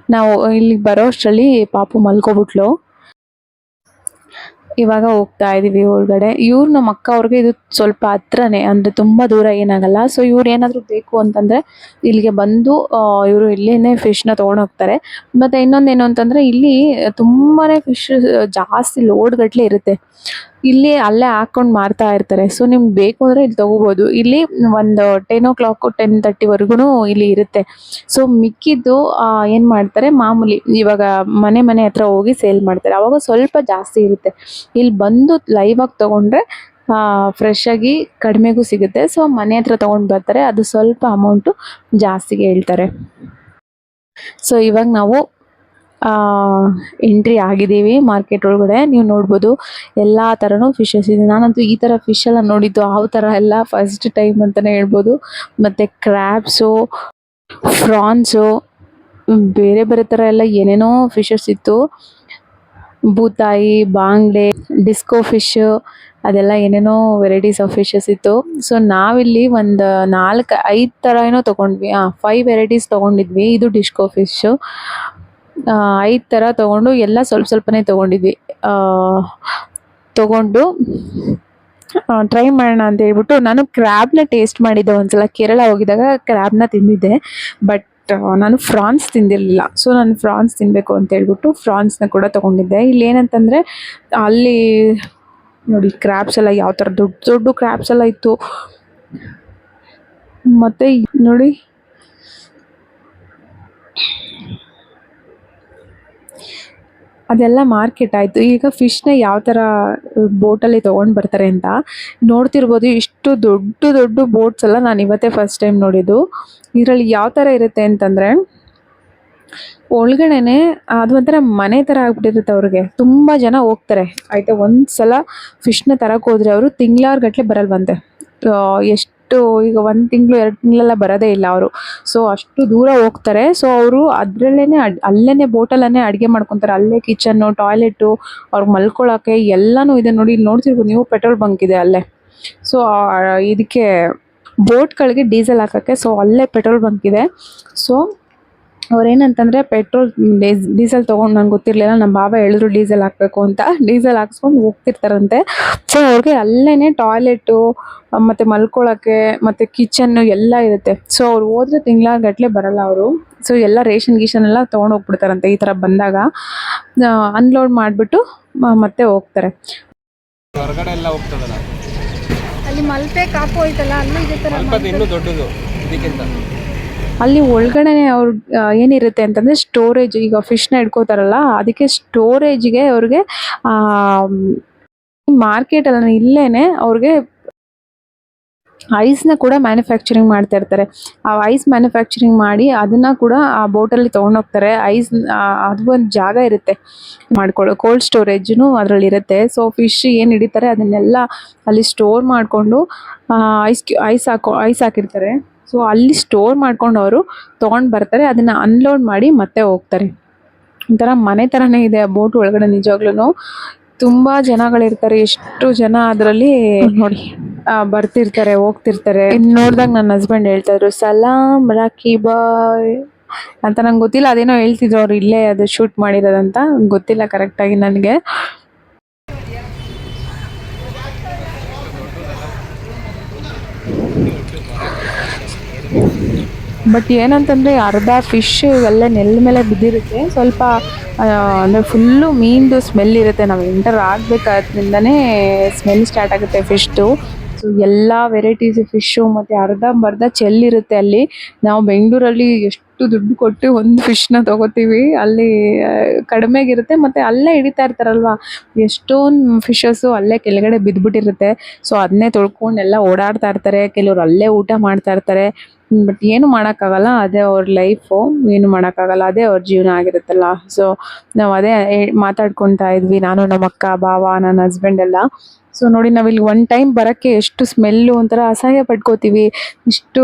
Speaker 1: ನಾವು ಇಲ್ಲಿ ಬರೋ ಅಷ್ಟರಲ್ಲಿ ಪಾಪು ಮಲ್ಕೊಬಿಟ್ಲು. ಇವಾಗ ಹೋಗ್ತಾ ಇದೀವಿ ಒಳಗಡೆ. ಇವ್ರು ನಮ್ಮ ಅಕ್ಕ ಅವ್ರಿಗೆ ಇದು ಸ್ವಲ್ಪ ಹತ್ರನೇ, ಅಂದ್ರೆ ತುಂಬಾ ದೂರ ಏನಾಗಲ್ಲ. ಸೊ ಇವ್ರು ಏನಾದ್ರು ಬೇಕು ಅಂತಂದ್ರೆ ಇಲ್ಲಿಗೆ ಬಂದು ಇವರು ಇಲ್ಲೇನೆ ಫಿಶ್ನ ತಗೊಂಡ್ ಹೋಗ್ತಾರೆ. ಮತ್ತೆ ಇನ್ನೊಂದೇನು ಅಂತಂದ್ರೆ ಇಲ್ಲಿ ತುಂಬಾನೇ ಫಿಶ್ ಜಾಸ್ತಿ ಲೋಡ್ ಗಟ್ಲೆ ಇರುತ್ತೆ. ಇಲ್ಲಿ ಅಲ್ಲೇ ಹಾಕೊಂಡು ಮಾರ್ತಾ ಇರ್ತಾರೆ. ಸೊ ನಿಮ್ಗೆ ಬೇಕು ಅಂದರೆ ಇಲ್ಲಿ ತೊಗೋಬೋದು. ಇಲ್ಲಿ ಒಂದು ಟೆನ್ ಓ ಕ್ಲಾಕು ಟೆನ್ ತರ್ಟಿವರೆಗೂ ಇಲ್ಲಿ ಇರುತ್ತೆ. ಸೊ ಮಿಕ್ಕಿದ್ದು ಏನು ಮಾಡ್ತಾರೆ? ಮಾಮೂಲಿ ಇವಾಗ ಮನೆ ಮನೆ ಹತ್ರ ಹೋಗಿ ಸೇಲ್ ಮಾಡ್ತಾರೆ. ಆವಾಗ ಸ್ವಲ್ಪ ಜಾಸ್ತಿ ಇರುತ್ತೆ. ಇಲ್ಲಿ ಬಂದು ಲೈವ್ ಆಗಿ ತಗೊಂಡ್ರೆ ಫ್ರೆಶ್ ಆಗಿ ಕಡಿಮೆಗೂ ಸಿಗುತ್ತೆ. ಸೊ ಮನೆ ಹತ್ರ ತೊಗೊಂಡು ಬರ್ತಾರೆ. ಅದು ಸ್ವಲ್ಪ ಅಮೌಂಟು ಜಾಸ್ತಿಗೆ ಹೇಳ್ತಾರೆ. ಸೊ ಇವಾಗ ನಾವು ಎಂಟ್ರಿ ಆಗಿದ್ದೀವಿ ಮಾರ್ಕೆಟ್ ಒಳಗಡೆ. ನೀವು ನೋಡ್ಬೋದು ಎಲ್ಲ ಥರನೂ ಫಿಶಸ್ ಇದೆ. ನಾನಂತೂ ಈ ಥರ ಫಿಶ್ ಎಲ್ಲ ನೋಡಿದ್ದು ಆ ಥರ ಎಲ್ಲ ಫಸ್ಟ್ ಟೈಮ್ ಅಂತಲೇ ಹೇಳ್ಬೋದು. ಮತ್ತು ಕ್ರ್ಯಾಬ್ಸು ಫ್ರಾನ್ಸು ಬೇರೆ ಬೇರೆ ಥರ ಎಲ್ಲ ಏನೇನೋ ಫಿಶಸ್ ಇತ್ತು. ಬೂತಾಯಿ, ಬಾಂಗ್ಡೆ ಡಿಸ್ಕೋ ಫಿಶ್ ಅದೆಲ್ಲ ಏನೇನೋ ವೆರೈಟೀಸ್ ಆಫ್ ಫಿಶಸ್ ಇತ್ತು. ಸೊ ನಾವಿಲ್ಲಿ ಒಂದು ನಾಲ್ಕು ಐದು ಥರ ಏನೋ ತೊಗೊಂಡ್ವಿ. ಹಾಂ ಫೈವ್ ವೆರೈಟೀಸ್ ತೊಗೊಂಡಿದ್ವಿ. ಇದು ಡಿಸ್ಕೋ ಫಿಶ್ಶು ಐದು ಥರ ತೊಗೊಂಡು ಎಲ್ಲ ಸ್ವಲ್ಪ ಸ್ವಲ್ಪನೇ ತೊಗೊಂಡಿದ್ವಿ. ತೊಗೊಂಡು ಟ್ರೈ ಮಾಡೋಣ ಅಂತ ಹೇಳ್ಬಿಟ್ಟು ನಾನು ಕ್ರ್ಯಾಬ್ನ ಟೇಸ್ಟ್ ಮಾಡಿದ್ದೆ ಒಂದ್ಸಲ. ಕೇರಳ ಹೋಗಿದಾಗ ಕ್ರ್ಯಾಬ್ನ ತಿಂದಿದ್ದೆ. ಬಟ್ ನಾನು ಫ್ರಾನ್ಸ್ ತಿಂದಿರಲಿಲ್ಲ. ಸೊ ನಾನು ಫ್ರಾನ್ಸ್ ತಿನ್ನಬೇಕು ಅಂತ ಹೇಳ್ಬಿಟ್ಟು ಫ್ರಾನ್ಸ್ನ ಕೂಡ ತೊಗೊಂಡಿದ್ದೆ. ಇಲ್ಲಿ ಏನಂತಂದರೆ, ಅಲ್ಲಿ ನೋಡಿ ಕ್ರ್ಯಾಬ್ಸ್ ಎಲ್ಲ ಯಾವ ಥರ ದೊಡ್ಡ ದೊಡ್ಡ ಕ್ರ್ಯಾಬ್ಸ್ ಎಲ್ಲ ಇತ್ತು. ಮತ್ತು, ನೋಡಿ. ಅದೆಲ್ಲ ಮಾರ್ಕೆಟ್ ಆಯಿತು. ಈಗ ಫಿಶ್ನ ಯಾವ ಥರ ಬೋಟಲ್ಲಿ ತೊಗೊಂಡು ಬರ್ತಾರೆ ಅಂತ ನೋಡ್ತಿರ್ಬೋದು. ಇಷ್ಟು ದೊಡ್ಡ ದೊಡ್ಡ ಬೋಟ್ಸ್ ಎಲ್ಲ ನಾನು ಇವತ್ತೇ ಫಸ್ಟ್ ಟೈಮ್ ನೋಡಿದ್ದು. ಇದರಲ್ಲಿ ಯಾವ ಥರ ಇರುತ್ತೆ ಅಂತಂದರೆ ಒಳಗಡೆನೆ ಅದು ಒಂಥರ ಮನೆ ಥರ ಆಗ್ಬಿಟ್ಟಿರುತ್ತೆ ಅವ್ರಿಗೆ. ತುಂಬ ಜನ ಹೋಗ್ತಾರೆ. ಆಯಿತಾ ಒಂದು ಸಲ ಫಿಶ್ನ ತರಕ್ಕೆ ಹೋದರೆ ಅವರು ತಿಂಗ್ಳಾರು ಗಟ್ಟಲೆ ಬರಲ್ವಂತೆ ಆ, ಎಷ್ಟು ಈಗ ಒಂದು ತಿಂಗಳು, ಎರಡು ತಿಂಗಳೆಲ್ಲ ಬರೋದೇ ಇಲ್ಲ ಅವರು. ಸೊ ಅಷ್ಟು ದೂರ ಹೋಗ್ತಾರೆ. ಸೊ ಅವರು ಅದರಲ್ಲೇ ಅಲ್ಲೇ ಬೋಟಲ್ಲೇ ಅಡುಗೆ ಮಾಡ್ಕೊತಾರೆ. ಅಲ್ಲೇ ಕಿಚನ್ನು ಟಾಯ್ಲೆಟು ಅವ್ರಿಗೆ ಮಲ್ಕೊಳ್ಳೋಕ್ಕೆ ಎಲ್ಲನೂ ಇದೆ ನೋಡಿ. ಇಲ್ಲಿ ನೋಡ್ತಿರ್ಬೋದು ನೀವು ಪೆಟ್ರೋಲ್ ಬಂಕ್ ಇದೆ ಅಲ್ಲೇ. ಸೊ ಇದಕ್ಕೆ ಬೋಟ್ಗಳಿಗೆ ಡೀಸೆಲ್ ಹಾಕೋಕ್ಕೆ ಸೊ ಅಲ್ಲೇ ಪೆಟ್ರೋಲ್ ಬಂಕ್ ಇದೆ. ಸೊ ಅವ್ರೇನಂತಂದರೆ ಪೆಟ್ರೋಲ್ ಡೀಸೆಲ್ ತೊಗೊಂಡು ನಂಗೆ ಗೊತ್ತಿರಲಿಲ್ಲ ನಮ್ಮ ಬಾಬಾ ಹೇಳಿದ್ರು ಡೀಸೆಲ್ ಹಾಕಬೇಕು ಅಂತ. ಡೀಸೆಲ್ ಹಾಕ್ಸ್ಕೊಂಡು ಹೋಗ್ತಿರ್ತಾರಂತೆ. ಸೊ ಅವ್ರಿಗೆ ಅಲ್ಲೇ ಟಾಯ್ಲೆಟು ಮತ್ತು ಮಲ್ಕೊಳ್ಳೋಕ್ಕೆ ಮತ್ತು ಕಿಚನ್ನು ಎಲ್ಲ ಇರುತ್ತೆ. ಸೊ ಅವ್ರು ಹೋದ್ರೆ ತಿಂಗಳ ಗಟ್ಟಲೆ ಬರಲ್ಲ ಅವರು. ಸೊ ಎಲ್ಲ ರೇಷನ್ ಗೀಷನ್ ಎಲ್ಲ ತೊಗೊಂಡು ಹೋಗ್ಬಿಡ್ತಾರಂತೆ ಈ ಥರ ಬಂದಾಗ. ಅನ್ಲೋಡ್ ಮಾಡಿಬಿಟ್ಟು ಮತ್ತೆ ಹೋಗ್ತಾರೆ.
Speaker 2: ಹೊರಗಡೆ ಎಲ್ಲ ಹೋಗ್ತದಲ್ಲ?
Speaker 3: ಅಲ್ಲಿ ಮಲ್ಪೆ ಕಾಪು ಐತಲ್ಲ ಅಲ್ಲೂ ಇದೇ ತರ
Speaker 2: ಸ್ವಲ್ಪ ಇನ್ನೂ ದೊಡ್ಡದು ಇದಕ್ಕಿಂತ.
Speaker 1: ಅಲ್ಲಿ ಒಳಗಡೆನೆ ಅವ್ರು ಏನಿರುತ್ತೆ ಅಂತಂದರೆ ಸ್ಟೋರೇಜ್ ಈಗ ಫಿಶ್ನ ಇಟ್ಕೋತಾರಲ್ಲ ಅದಕ್ಕೆ ಸ್ಟೋರೇಜ್ಗೆ ಅವ್ರಿಗೆ ಮಾರ್ಕೆಟಲ್ಲಿ ಇಲ್ಲೇನೆ ಅವ್ರಿಗೆ ಐಸ್ನ ಕೂಡ ಮ್ಯಾನುಫ್ಯಾಕ್ಚರಿಂಗ್ ಮಾಡ್ತಾ ಇರ್ತಾರೆ. ಆ ಐಸ್ ಮ್ಯಾನುಫ್ಯಾಕ್ಚರಿಂಗ್ ಮಾಡಿ ಅದನ್ನ ಕೂಡ ಆ ಬೋಟಲ್ಲಿ ತೊಗೊಂಡೋಗ್ತಾರೆ ಐಸ್ ಅದು ಒಂದು ಜಾಗ ಇರುತ್ತೆ ಮಾಡ್ಕೊಳ್ಳೋ ಕೋಲ್ಡ್ ಸ್ಟೋರೇಜ್ನು ಅದರಲ್ಲಿ ಇರುತ್ತೆ. ಸೊ ಫಿಶ್ ಏನು ಹಿಡಿತಾರೆ ಅದನ್ನೆಲ್ಲ ಅಲ್ಲಿ ಸ್ಟೋರ್ ಮಾಡಿಕೊಂಡು ಐಸ್ ಐಸ್ ಹಾಕೋ ಐಸ್ ಹಾಕಿರ್ತಾರೆ. ಸೊ ಅಲ್ಲಿ ಸ್ಟೋರ್ ಮಾಡ್ಕೊಂಡು ಅವರು ತೊಗೊಂಡು ಬರ್ತಾರೆ ಅದನ್ನು ಅನ್ಲೋಡ್ ಮಾಡಿ ಮತ್ತೆ ಹೋಗ್ತಾರೆ. ಒಂಥರ ಮನೆ ಥರನೇ ಇದೆ ಆ ಬೋಟ್ ಒಳಗಡೆ ನಿಜವಾಗ್ಲೂ ತುಂಬ ಜನಗಳಿರ್ತಾರೆ ಎಷ್ಟು ಜನ ಅದರಲ್ಲಿ ನೋಡಿ. ಬರ್ತಿರ್ತಾರೆ ಹೋಗ್ತಿರ್ತಾರೆ. ನೋಡಿದಾಗ ನೋಡ್ದಾಗ ನನ್ನ ಹಸ್ಬೆಂಡ್ ಹೇಳ್ತಾ ಇದ್ರು ಸಲಾಮ್ ರಾಕಿ ಬಾಯ್. ಅಂತ ನಂಗೆ ಗೊತ್ತಿಲ್ಲ ಅದೇನೋ ಹೇಳ್ತಿದ್ರು ಅವ್ರು ಇಲ್ಲೇ ಅದು ಶೂಟ್ ಮಾಡಿರೋದಂತ ಗೊತ್ತಿಲ್ಲ ಕರೆಕ್ಟಾಗಿ ನನಗೆ. ಬಟ್ ಏನಂತಂದರೆ ಅರ್ಧ ಫಿಶ್ ಇವೆಲ್ಲ ನೆಲ ಮೇಲೆ ಬಿದ್ದಿರುತ್ತೆ. ಸ್ವಲ್ಪ ಅಂದರೆ ಫುಲ್ಲು ಮೀನ್ದು ಸ್ಮೆಲ್ ಇರುತ್ತೆ. ನಾವು ಎಂಟರ್ ಆಗಬೇಕಾದ್ರಿಂದನೇ ಸ್ಮೆಲ್ ಸ್ಟಾರ್ಟ್ ಆಗುತ್ತೆ ಫಿಶ್ದು ಸೊ ಎಲ್ಲ ವೆರೈಟೀಸ್ ಫಿಶ್ಶು ಮತ್ತು ಅರ್ಧಂಬರ್ಧ ಚೆಲ್ಲಿರುತ್ತೆ ಅಲ್ಲಿ. ನಾವು ಬೆಂಗಳೂರಲ್ಲಿ ಎಷ್ಟು ದುಡ್ಡು ಕೊಟ್ಟು ಒಂದು ಫಿಶ್ನ ತಗೋತೀವಿ. ಅಲ್ಲಿ ಕಡಿಮೆಗಿರುತ್ತೆ ಮತ್ತು ಅಲ್ಲೇ ಹಿಡಿತಾ ಇರ್ತಾರಲ್ವ? ಎಷ್ಟೊಂದು ಫಿಶಸ್ಸು ಅಲ್ಲೇ ಕೆಳಗಡೆ ಬಿದ್ದುಬಿಟ್ಟಿರುತ್ತೆ ಸೊ ಅದನ್ನೇ ತೊಳ್ಕೊಂಡು ಎಲ್ಲ ಓಡಾಡ್ತಾ ಇರ್ತಾರೆ. ಕೆಲವರು ಅಲ್ಲೇ ಊಟ ಮಾಡ್ತಾ ಇರ್ತಾರೆ. ಬಟ್ ಏನು ಮಾಡೋಕ್ಕಾಗಲ್ಲ, ಅದೇ ಅವ್ರ ಲೈಫು ಏನು ಮಾಡೋಕ್ಕಾಗಲ್ಲ, ಅದೇ ಅವ್ರ ಜೀವನ ಆಗಿರುತ್ತಲ್ಲ. ಸೊ ನಾವು ಅದೇ ಮಾತಾಡ್ಕೊಂತ ಇದ್ವಿ, ನಾನು ನಮ್ಮ ಅಕ್ಕ ಬಾವ ನನ್ನ ಹಸ್ಬೆಂಡ್ ಎಲ್ಲ. ಸೊ ನೋಡಿ ನಾವಿಲ್ಲಿ ಒನ್ ಟೈಮ್ ಬರೋಕ್ಕೆ ಎಷ್ಟು ಸ್ಮೆಲ್ಲು ಒಂಥರ ಅಸಹ್ಯ ಪಡ್ಕೋತೀವಿ ಇಷ್ಟು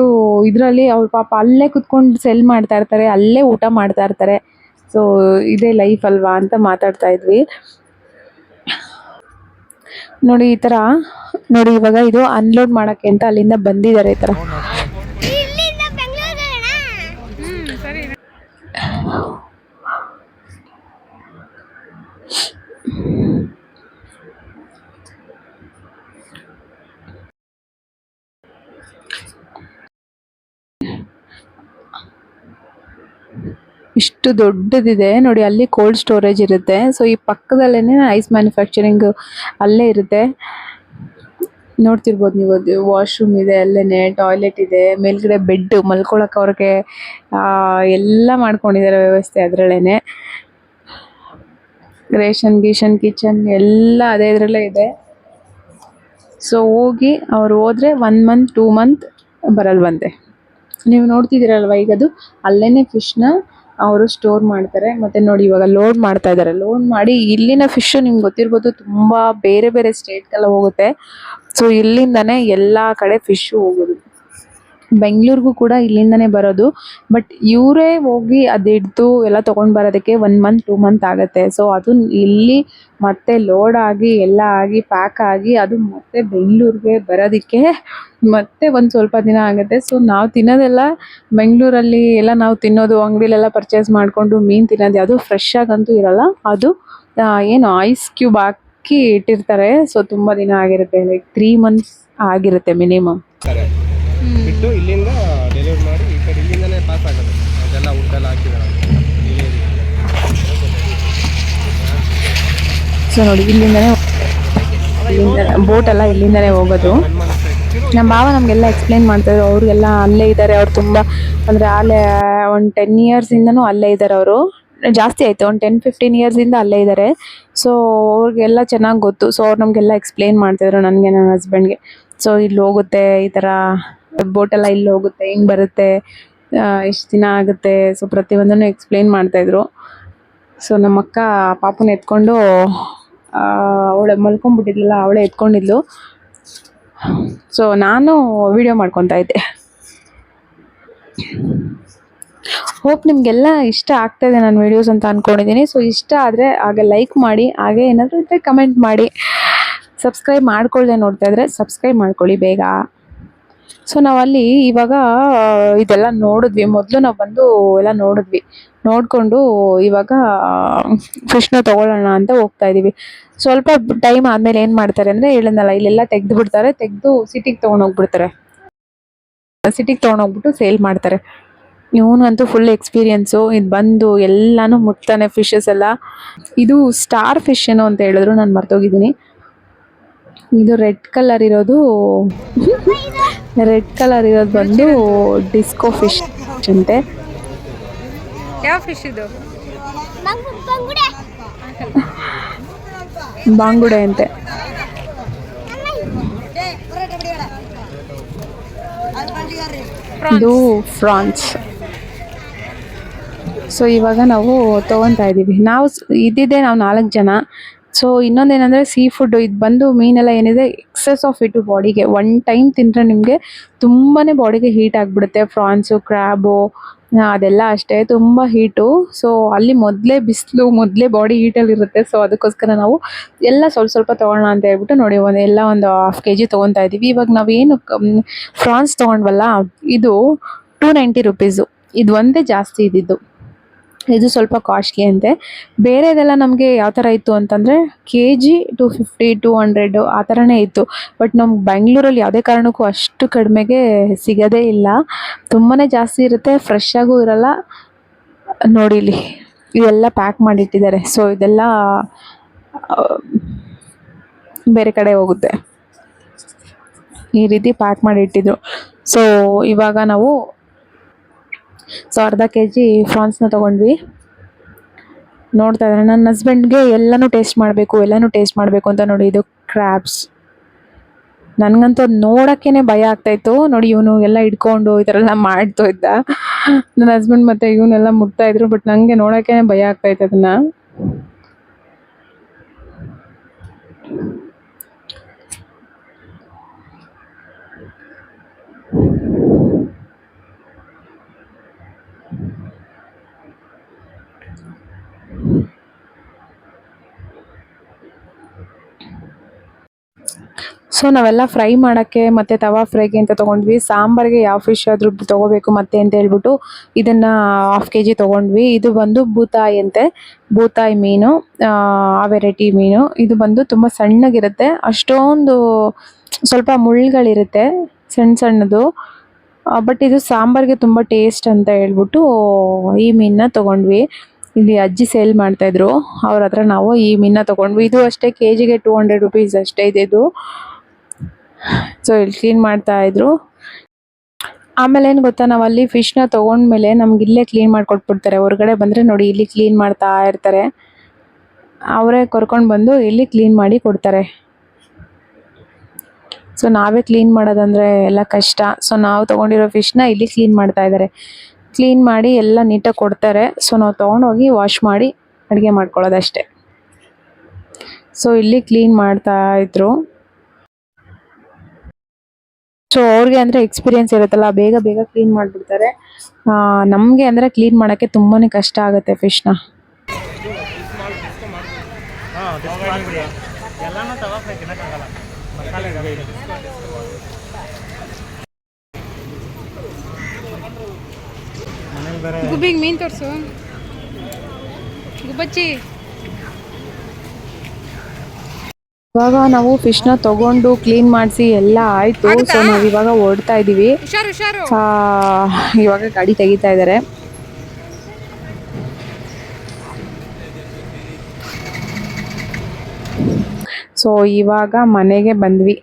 Speaker 1: ಇದರಲ್ಲಿ ಅವ್ರ ಪಾಪ ಅಲ್ಲೇ ಕುತ್ಕೊಂಡು ಸೆಲ್ ಮಾಡ್ತಾ ಇರ್ತಾರೆ, ಅಲ್ಲೇ ಊಟ ಮಾಡ್ತಾ ಇರ್ತಾರೆ. ಸೊ ಇದೇ ಲೈಫ್ ಅಲ್ವಾ ಅಂತ ಮಾತಾಡ್ತಾ ಇದ್ವಿ. ನೋಡಿ ಈ ಥರ ನೋಡಿ ಇವಾಗ ಇದು ಅನ್ಲೋಡ್ ಮಾಡೋಕ್ಕೆ ಅಂತ ಅಲ್ಲಿಂದ ಬಂದಿದ್ದಾರೆ ಈ ಥರ
Speaker 3: ಹ್ಮ್ ಸರಿ
Speaker 1: ಇಷ್ಟು ದೊಡ್ಡದಿದೆ. ನೋಡಿ, ಅಲ್ಲಿ ಕೋಲ್ಡ್ ಸ್ಟೋರೇಜ್ ಇರುತ್ತೆ. ಸೊ ಈ ಪಕ್ಕದಲ್ಲೇ ಐಸ್ ಮ್ಯಾನುಫ್ಯಾಕ್ಚರಿಂಗ್ ಅಲ್ಲೇ ಇರುತ್ತೆ. ನೋಡ್ತಿರ್ಬೋದು ನೀವು, ಅದು ವಾಶ್ರೂಮ್ ಇದೆ ಅಲ್ಲೇ ಟಾಯ್ಲೆಟ್ ಇದೆ, ಮೇಲ್ಗಡೆ ಬೆಡ್ ಮಲ್ಕೊಳಕ್ಕೆ ಅವ್ರಿಗೆ ಎಲ್ಲ ಮಾಡ್ಕೊಂಡಿದ್ದಾರೆ ವ್ಯವಸ್ಥೆ ಅದರಲ್ಲೇ ರೇಷನ್ ಗೀಷನ್ ಕಿಚನ್ ಎಲ್ಲ ಅದೇ ಇದರಲ್ಲೇ ಇದೆ. ಸೊ ಹೋಗಿ ಅವ್ರು ಹೋದ್ರೆ ಒನ್ ಮಂತ್ ಟೂ ಮಂತ್ ಬರಲ್ವಂತೆ. ನೀವು ನೋಡ್ತಿದ್ದೀರಲ್ವ, ಈಗ ಅದು ಅಲ್ಲೇ ಫಿಶ್ನ ಅವರು ಸ್ಟೋರ್ ಮಾಡ್ತಾರೆ. ಮತ್ತೆ ನೋಡಿ ಇವಾಗ ಲೋಡ್ ಮಾಡ್ತಾ ಇದ್ದಾರೆ. ಲೋಡ್ ಮಾಡಿ ಇಲ್ಲಿನ ಫಿಶ್ ನಿಮ್ಗೆ ಗೊತ್ತಿರ್ಬೋದು ತುಂಬಾ ಬೇರೆ ಬೇರೆ ಸ್ಟೇಟ್ಗೆಲ್ಲ ಹೋಗುತ್ತೆ. ಸೊ ಇಲ್ಲಿಂದಾನೇ ಎಲ್ಲ ಕಡೆ ಫಿಶ್ ಹೋಗೋದು. ಬೆಂಗಳೂರಿಗೂ ಕೂಡ ಇಲ್ಲಿಂದನೇ ಬರೋದು. ಬಟ್ ಇವರೇ ಹೋಗಿ ಅದು ಎಲ್ಲ ತೊಗೊಂಡು ಬರೋದಕ್ಕೆ ಒನ್ ಮಂತ್ ಟೂ ಮಂತ್ ಆಗುತ್ತೆ. ಸೊ ಅದು ಇಲ್ಲಿ ಮತ್ತೆ ಲೋಡ್ ಆಗಿ, ಎಲ್ಲ ಆಗಿ ಪ್ಯಾಕ್ ಆಗಿ, ಅದು ಮತ್ತೆ ಬೆಂಗಳೂರಿಗೆ ಬರೋದಕ್ಕೆ ಮತ್ತೆ ಒಂದು ಸ್ವಲ್ಪ ದಿನ ಆಗುತ್ತೆ. ಸೊ ನಾವು ತಿನ್ನೋದೆಲ್ಲ ಬೆಂಗಳೂರಲ್ಲಿ ಎಲ್ಲ ನಾವು ತಿನ್ನೋದು, ಅಂಗಡಿಲೆಲ್ಲ ಪರ್ಚೇಸ್ ಮಾಡಿಕೊಂಡು ಮೀನು ತಿನ್ನೋದು, ಅದು ಫ್ರೆಶ್ ಆಗಂತೂ ಇರಲ್ಲ. ಅದು ಏನು ಐಸ್ ಕ್ಯೂಬ್ ಹಾಕಿ ಇಟ್ಟಿರ್ತಾರೆ. ಸೊ ತುಂಬ ದಿನ ಆಗಿರುತ್ತೆ. ಲೈಕ್ ತ್ರೀ ಮಂತ್ಸ್ ಆಗಿರುತ್ತೆ ಮಿನಿಮಮ್
Speaker 2: ಬಿಟ್ಟು ಇಲ್ಲಿಂದ ಡೆಲಿವರಿ ಮಾಡಿ ಈ ಕಡೆ ಇಲ್ಲಿಂದನೇ ಪಾಸ್ ಆಗೋದು. ಅದೆಲ್ಲ ಊಟೆಲ್ಲ ಹಾಕಿದ್ದಾರೆ
Speaker 1: ಸೊ ನೋಡಿ, ಇಲ್ಲಿಂದನೇ ಇಲ್ಲಿಂದ ಬೋಟ್ ಎಲ್ಲ ಇಲ್ಲಿಂದನೇ ಹೋಗೋದು. ನಮ್ಮ ಭಾವ ನಮಗೆಲ್ಲ ಎಕ್ಸ್ಪ್ಲೈನ್ ಮಾಡ್ತಾರೆ ಅವ್ರಿಗೆಲ್ಲ ಅಲ್ಲೇ ಇದ್ದಾರೆ ಅವ್ರು ತುಂಬ ಅಂದರೆ ಅಲ್ಲೇ ಒಂದು ಟೆನ್ ಇಯರ್ಸಿಂದನೂ ಅಲ್ಲೇ ಇದ್ದಾರೆ ಅವರು. ಜಾಸ್ತಿ ಆಯಿತು. ಒಂದು ಟೆನ್ ಫಿಫ್ಟೀನ್ ಇಯರ್ಸಿಂದ ಅಲ್ಲೇ ಇದ್ದಾರೆ ಸೊ ಅವ್ರಿಗೆಲ್ಲ ಚೆನ್ನಾಗಿ ಗೊತ್ತು. ಸೊ ಅವ್ರು ನಮಗೆಲ್ಲ ಎಕ್ಸ್ಪ್ಲೈನ್ ಮಾಡ್ತಿದ್ರು ನನಗೆ ನನ್ನ ಹಸ್ಬೆಂಡ್ಗೆ ಸೊ ಇಲ್ಲಿ ಹೋಗುತ್ತೆ ಈ ಥರ ಬೋಟೆಲ್ಲ ಇಲ್ಲಿ ಹೋಗುತ್ತೆ, ಹಿಂಗ್ ಬರುತ್ತೆ ಎಷ್ಟು ದಿನ ಆಗುತ್ತೆ. ಸೊ ಪ್ರತಿಯೊಂದನ್ನು ಎಕ್ಸ್ಪ್ಲೈನ್ ಮಾಡ್ತಾಯಿದ್ರು ಸೊ ನಮ್ಮ ಅಕ್ಕ ಪಾಪುನ ಎತ್ಕೊಂಡು ಅವಳೆ ಮಲ್ಕೊಂಡ್ಬಿಟ್ಟಿದ್ಲಲ್ಲ, ಅವಳೇ ಎತ್ಕೊಂಡಿದ್ಲು. ಸೊ ನಾನು ವಿಡಿಯೋ ಮಾಡ್ಕೊತಾ ಇದ್ದೆ. ಹೋಪ್ ನಿಮಗೆಲ್ಲ ಇಷ್ಟ ಆಗ್ತಾ ಇದೆ ನಾನು ವಿಡಿಯೋಸ್ ಅಂತ ಅಂದ್ಕೊಂಡಿದ್ದೀನಿ ಸೊ ಇಷ್ಟ ಆದರೆ ಹಾಗೆ ಲೈಕ್ ಮಾಡಿ, ಹಾಗೆ ಏನಾದರೂ ಇದ್ದರೆ ಕಮೆಂಟ್ ಮಾಡಿ. ಸಬ್ಸ್ಕ್ರೈಬ್ ಮಾಡ್ಕೊಳ್ಳದೆ ನೋಡ್ತಾ ಇದ್ರೆ ಸಬ್ಸ್ಕ್ರೈಬ್ ಮಾಡ್ಕೊಳ್ಳಿ ಬೇಗ. ಸೊ ನಾವಲ್ಲಿ ಇವಾಗ, ಇದೆಲ್ಲ ನೋಡಿದ್ವಿ. ಮೊದಲು ನಾವು ಬಂದು ಎಲ್ಲ ನೋಡಿದ್ವಿ. ನೋಡಿಕೊಂಡು ಇವಾಗ ಫಿಶ್ನ ತೊಗೊಳ್ಳೋಣ ಅಂತ ಹೋಗ್ತಾ ಇದ್ದೀವಿ ಸ್ವಲ್ಪ ಟೈಮ್ ಆದಮೇಲೆ ಏನು ಮಾಡ್ತಾರೆ ಅಂದರೆ ಹೇಳಿದ್ನಲ್ಲ, ಇಲ್ಲೆಲ್ಲ ತೆಗೆದು ಬಿಡ್ತಾರೆ. ತೆಗೆದು ಸಿಟಿಗೆ ತೊಗೊಂಡೋಗ್ಬಿಡ್ತಾರೆ ಸಿಟಿಗೆ ತೊಗೊಂಡೋಗ್ಬಿಟ್ಟು ಸೇಲ್ ಮಾಡ್ತಾರೆ. ಇವನಂತೂ ಫುಲ್ ಎಕ್ಸ್ಪೀರಿಯೆನ್ಸು ಇದು ಬಂದು ಎಲ್ಲಾನು ಮುಟ್ತಾನೆ ಫಿಶಸ್ ಎಲ್ಲ. ಇದು ಸ್ಟಾರ್ ಫಿಶ್ ಏನು ಅಂತ ಹೇಳಿದ್ರು, ನಾನು ಮರ್ತೋಗಿದ್ದೀನಿ. ಇದು ರೆಡ್ ಕಲರ್ ಇರೋದು. ರೆಡ್ ಕಲರ್ ಇರೋದು ಬಂದು ಡಿಸ್ಕೋ ಫಿಶ್ ಅಂತೆ.
Speaker 3: ಯಾವ ಫಿಶ್ ಇದು?
Speaker 1: ಬಾಂಗುಡೆ ಅಂತೆ. ಇದು ಫ್ರಾನ್ಸ್. ಸೊ ಇವಾಗ ನಾವು ತೊಗೊತಾ ಇದ್ದೀವಿ ನಾವು ಇದ್ದಿದ್ದೆ ನಾವು ನಾಲ್ಕು ಜನ. ಸೊ ಇನ್ನೊಂದೇನೆಂದರೆ ಸೀ ಫುಡ್ ಇದು ಬಂದು ಮೀನೆಲ್ಲ ಏನಿದೆ ಎಕ್ಸೆಸ್ ಆಫ್ ಇಟ್ಟು ಬಾಡಿಗೆ ಒನ್ ಟೈಮ್ ತಿಂದರೆ ನಿಮಗೆ ತುಂಬಾ ಬಾಡಿಗೆ ಹೀಟ್ ಆಗಿಬಿಡುತ್ತೆ. ಫ್ರಾನ್ಸು ಕ್ರ್ಯಾಬು ಅದೆಲ್ಲ ಅಷ್ಟೇ, ತುಂಬ ಹೀಟು ಸೊ ಅಲ್ಲಿ ಮೊದಲೇ ಬಿಸಿಲು, ಮೊದಲೇ ಬಾಡಿ ಹೀಟಲ್ಲಿ ಇರುತ್ತೆ. ಸೊ ಅದಕ್ಕೋಸ್ಕರ ನಾವು ಎಲ್ಲ ಸ್ವಲ್ಪ ಸ್ವಲ್ಪ ತೊಗೊಳ್ಳೋಣ ಅಂತ ಹೇಳ್ಬಿಟ್ಟು ನೋಡಿ, ಒಂದು ಎಲ್ಲ ಒಂದು ಹಾಫ್ ಕೆ ಜಿ ತೊಗೊತಾ ಇದ್ದೀವಿ. ಇವಾಗ ನಾವೇನು ಫ್ರಾನ್ಸ್ ತೊಗೊಂಡ್ವಲ್ಲ, ಇದು ಟೂ ನೈಂಟಿ ರುಪೀಸು ಇದು ಒಂದೇ ಜಾಸ್ತಿ ಇದ್ದಿದ್ದು. ಇದು ಸ್ವಲ್ಪ ಕಾಸ್ಟ್ಲಿ ಅಂತೆ. ಬೇರೆದೆಲ್ಲ ನಮಗೆ ಯಾವ ಥರ ಇತ್ತು ಅಂತಂದರೆ K G two fifty, two hundred ಆ ಥರನೇ ಇತ್ತು. ಬಟ್ ನಮ್ಗೆ ಬೆಂಗಳೂರಲ್ಲಿ ಯಾವುದೇ ಕಾರಣಕ್ಕೂ ಅಷ್ಟು ಕಡಿಮೆಗೆ ಸಿಗೋದೇ ಇಲ್ಲ. ತುಂಬಾ ಜಾಸ್ತಿ ಇರುತ್ತೆ ಫ್ರೆಶ್ ಆಗೂ ಇರಲ್ಲ. ನೋಡಿ ಇಲ್ಲಿ ಇವೆಲ್ಲ ಪ್ಯಾಕ್ ಮಾಡಿಟ್ಟಿದ್ದಾರೆ. ಸೊ ಇದೆಲ್ಲ ಬೇರೆ ಕಡೆ ಹೋಗುತ್ತೆ. ಈ ರೀತಿ ಪ್ಯಾಕ್ ಮಾಡಿಟ್ಟಿದ್ರು. ಸೊ ಇವಾಗ ನಾವು ಸೊ ಅರ್ಧ ಕೆ ಜಿ ಫ್ರಾನ್ಸ್ನ ತೊಗೊಂಡ್ವಿ. ನೋಡ್ತಾ ಇದ್ದಾರೆ. ನನ್ನ ಹಸ್ಬೆಂಡ್ಗೆ ಎಲ್ಲನೂ ಟೇಸ್ಟ್ ಮಾಡಬೇಕು, ಎಲ್ಲನೂ ಟೇಸ್ಟ್ ಮಾಡಬೇಕು ಅಂತ ನೋಡಿ ಇದು ಕ್ರ್ಯಾಬ್ಸ್ ನನಗಂತೂ ಅದು ನೋಡೋಕ್ಕೇ ಭಯ ಆಗ್ತಾಯಿತ್ತು ನೋಡಿ ಇವನು ಎಲ್ಲ ಇಟ್ಕೊಂಡು ಈ ಥರ ಎಲ್ಲ ಮಾಡ್ತಾ ಇದ್ದ. ನನ್ನ ಹಸ್ಬೆಂಡ್ ಮತ್ತು ಇವನ್ನೆಲ್ಲ ಮುಟ್ತಾ ಇದ್ರು ಬಟ್ ನನಗೆ ನೋಡೋಕ್ಕೇ ಭಯ ಆಗ್ತಾಯಿತ್ತು ಅದನ್ನು. ಸೊ ನಾವೆಲ್ಲ ಫ್ರೈ ಮಾಡೋಕ್ಕೆ ಮತ್ತು ತವಾ ಫ್ರೈಗೆ ಅಂತ ತೊಗೊಂಡ್ವಿ. ಸಾಂಬಾರಿಗೆ ಯಾವ ಫಿಶ್ ಆದರೂ ತೊಗೋಬೇಕು ಮತ್ತೆ ಅಂತ ಹೇಳ್ಬಿಟ್ಟು ಇದನ್ನು ಹಾಫ್ ಕೆ ಜಿ ತೊಗೊಂಡ್ವಿ. ಇದು ಬಂದು ಬೂತಾಯಿ ಅಂತೆ. ಬೂತಾಯಿ ಮೀನು ಆ, ವೆರೈಟಿ ಮೀನು. ಇದು ಬಂದು ತುಂಬ ಸಣ್ಣಗಿರುತ್ತೆ. ಅಷ್ಟೊಂದು ಸ್ವಲ್ಪ ಮುಳ್ಳುಗಳಿರುತ್ತೆ ಸಣ್ಣ ಸಣ್ಣದು. ಬಟ್ ಇದು ಸಾಂಬಾರಿಗೆ ತುಂಬ ಟೇಸ್ಟ್ ಅಂತ ಹೇಳ್ಬಿಟ್ಟು ಈ ಮೀನನ್ನ ತೊಗೊಂಡ್ವಿ. ಇಲ್ಲಿ ಅಜ್ಜಿ ಸೇಲ್ ಮಾಡ್ತಾಯಿದ್ರು ಅವ್ರ ಹತ್ರ ನಾವು ಈ ಮೀನನ್ನ ತೊಗೊಂಡ್ವಿ. ಇದು ಅಷ್ಟೇ ಕೆ ಜಿಗೆ ಟೂ ಹಂಡ್ರೆಡ್ ರುಪೀಸ್ ಅಷ್ಟೇ ಇದೆ ಇದು. ಸೊ ಇಲ್ಲಿ ಕ್ಲೀನ್ ಮಾಡ್ತಾ ಇದ್ರು. ಆಮೇಲೆ ಏನು ಗೊತ್ತಾ, ನಾವು ಅಲ್ಲಿ ಫಿಶ್ನ ತೊಗೊಂಡ್ಮೇಲೆ ನಮ್ಗೆ ಇಲ್ಲೇ ಕ್ಲೀನ್ ಮಾಡ್ಕೊಟ್ಬಿಡ್ತಾರೆ. ಹೊರಗಡೆ ಬಂದರೆ ನೋಡಿ, ಇಲ್ಲಿ ಕ್ಲೀನ್ ಮಾಡ್ತಾ ಇರ್ತಾರೆ. ಅವರೇ ಕರ್ಕೊಂಡು ಬಂದು ಇಲ್ಲಿ ಕ್ಲೀನ್ ಮಾಡಿ ಕೊಡ್ತಾರೆ. ಸೊ ನಾವೇ ಕ್ಲೀನ್ ಮಾಡೋದಂದ್ರೆ ಎಲ್ಲ ಕಷ್ಟ. ಸೊ ನಾವು ತೊಗೊಂಡಿರೋ ಫಿಶ್ನ ಇಲ್ಲಿ ಕ್ಲೀನ್ ಮಾಡ್ತಾ ಇದ್ದಾರೆ ಕ್ಲೀನ್ ಮಾಡಿ ಎಲ್ಲ ನೀಟಾಗಿ ಕೊಡ್ತಾರೆ. ಸೊ ನಾವು ತೊಗೊಂಡೋಗಿ ವಾಶ್ ಮಾಡಿ ಅಡುಗೆ ಮಾಡ್ಕೊಳ್ಳೋದಷ್ಟೇ. ಸೊ ಇಲ್ಲಿ ಕ್ಲೀನ್ ಮಾಡ್ತಾ ಇದ್ರು. ಸೊ ಅವ್ರಿಗೆ ಅಂದರೆ ಎಕ್ಸ್ಪೀರಿಯನ್ಸ್ ಇರುತ್ತಲ್ಲ, ಬೇಗ ಬೇಗ ಕ್ಲೀನ್ ಮಾಡಿಬಿಡ್ತಾರೆ. ನಮಗೆ ಅಂದರೆ ಕ್ಲೀನ್ ಮಾಡೋಕ್ಕೆ ತುಂಬಾ ಕಷ್ಟ ಆಗುತ್ತೆ ಫಿಶ್ನ
Speaker 3: ಗುಬ್ಬಿಗೆ ಮೀನು ತೋರಿಸು. ಗುಬ್ಬಚ್ಚಿ.
Speaker 1: ಇವಾಗ ನಾವು ಫಿಶ್ನ ತಗೊಂಡು ಕ್ಲೀನ್ ಮಾಡಿಸಿ ಎಲ್ಲ ಆಯ್ತು. ಸೊ ನಾವು ಇವಾಗ ಓಡ್ತಾ ಇದೀವಿ. ಇವಾಗ ಗಾಡಿ ತೆಗಿತಾ ಇದ್ದಾರೆ ಸೊ ಇವಾಗ ಮನೆಗೆ ಬಂದ್ವಿ.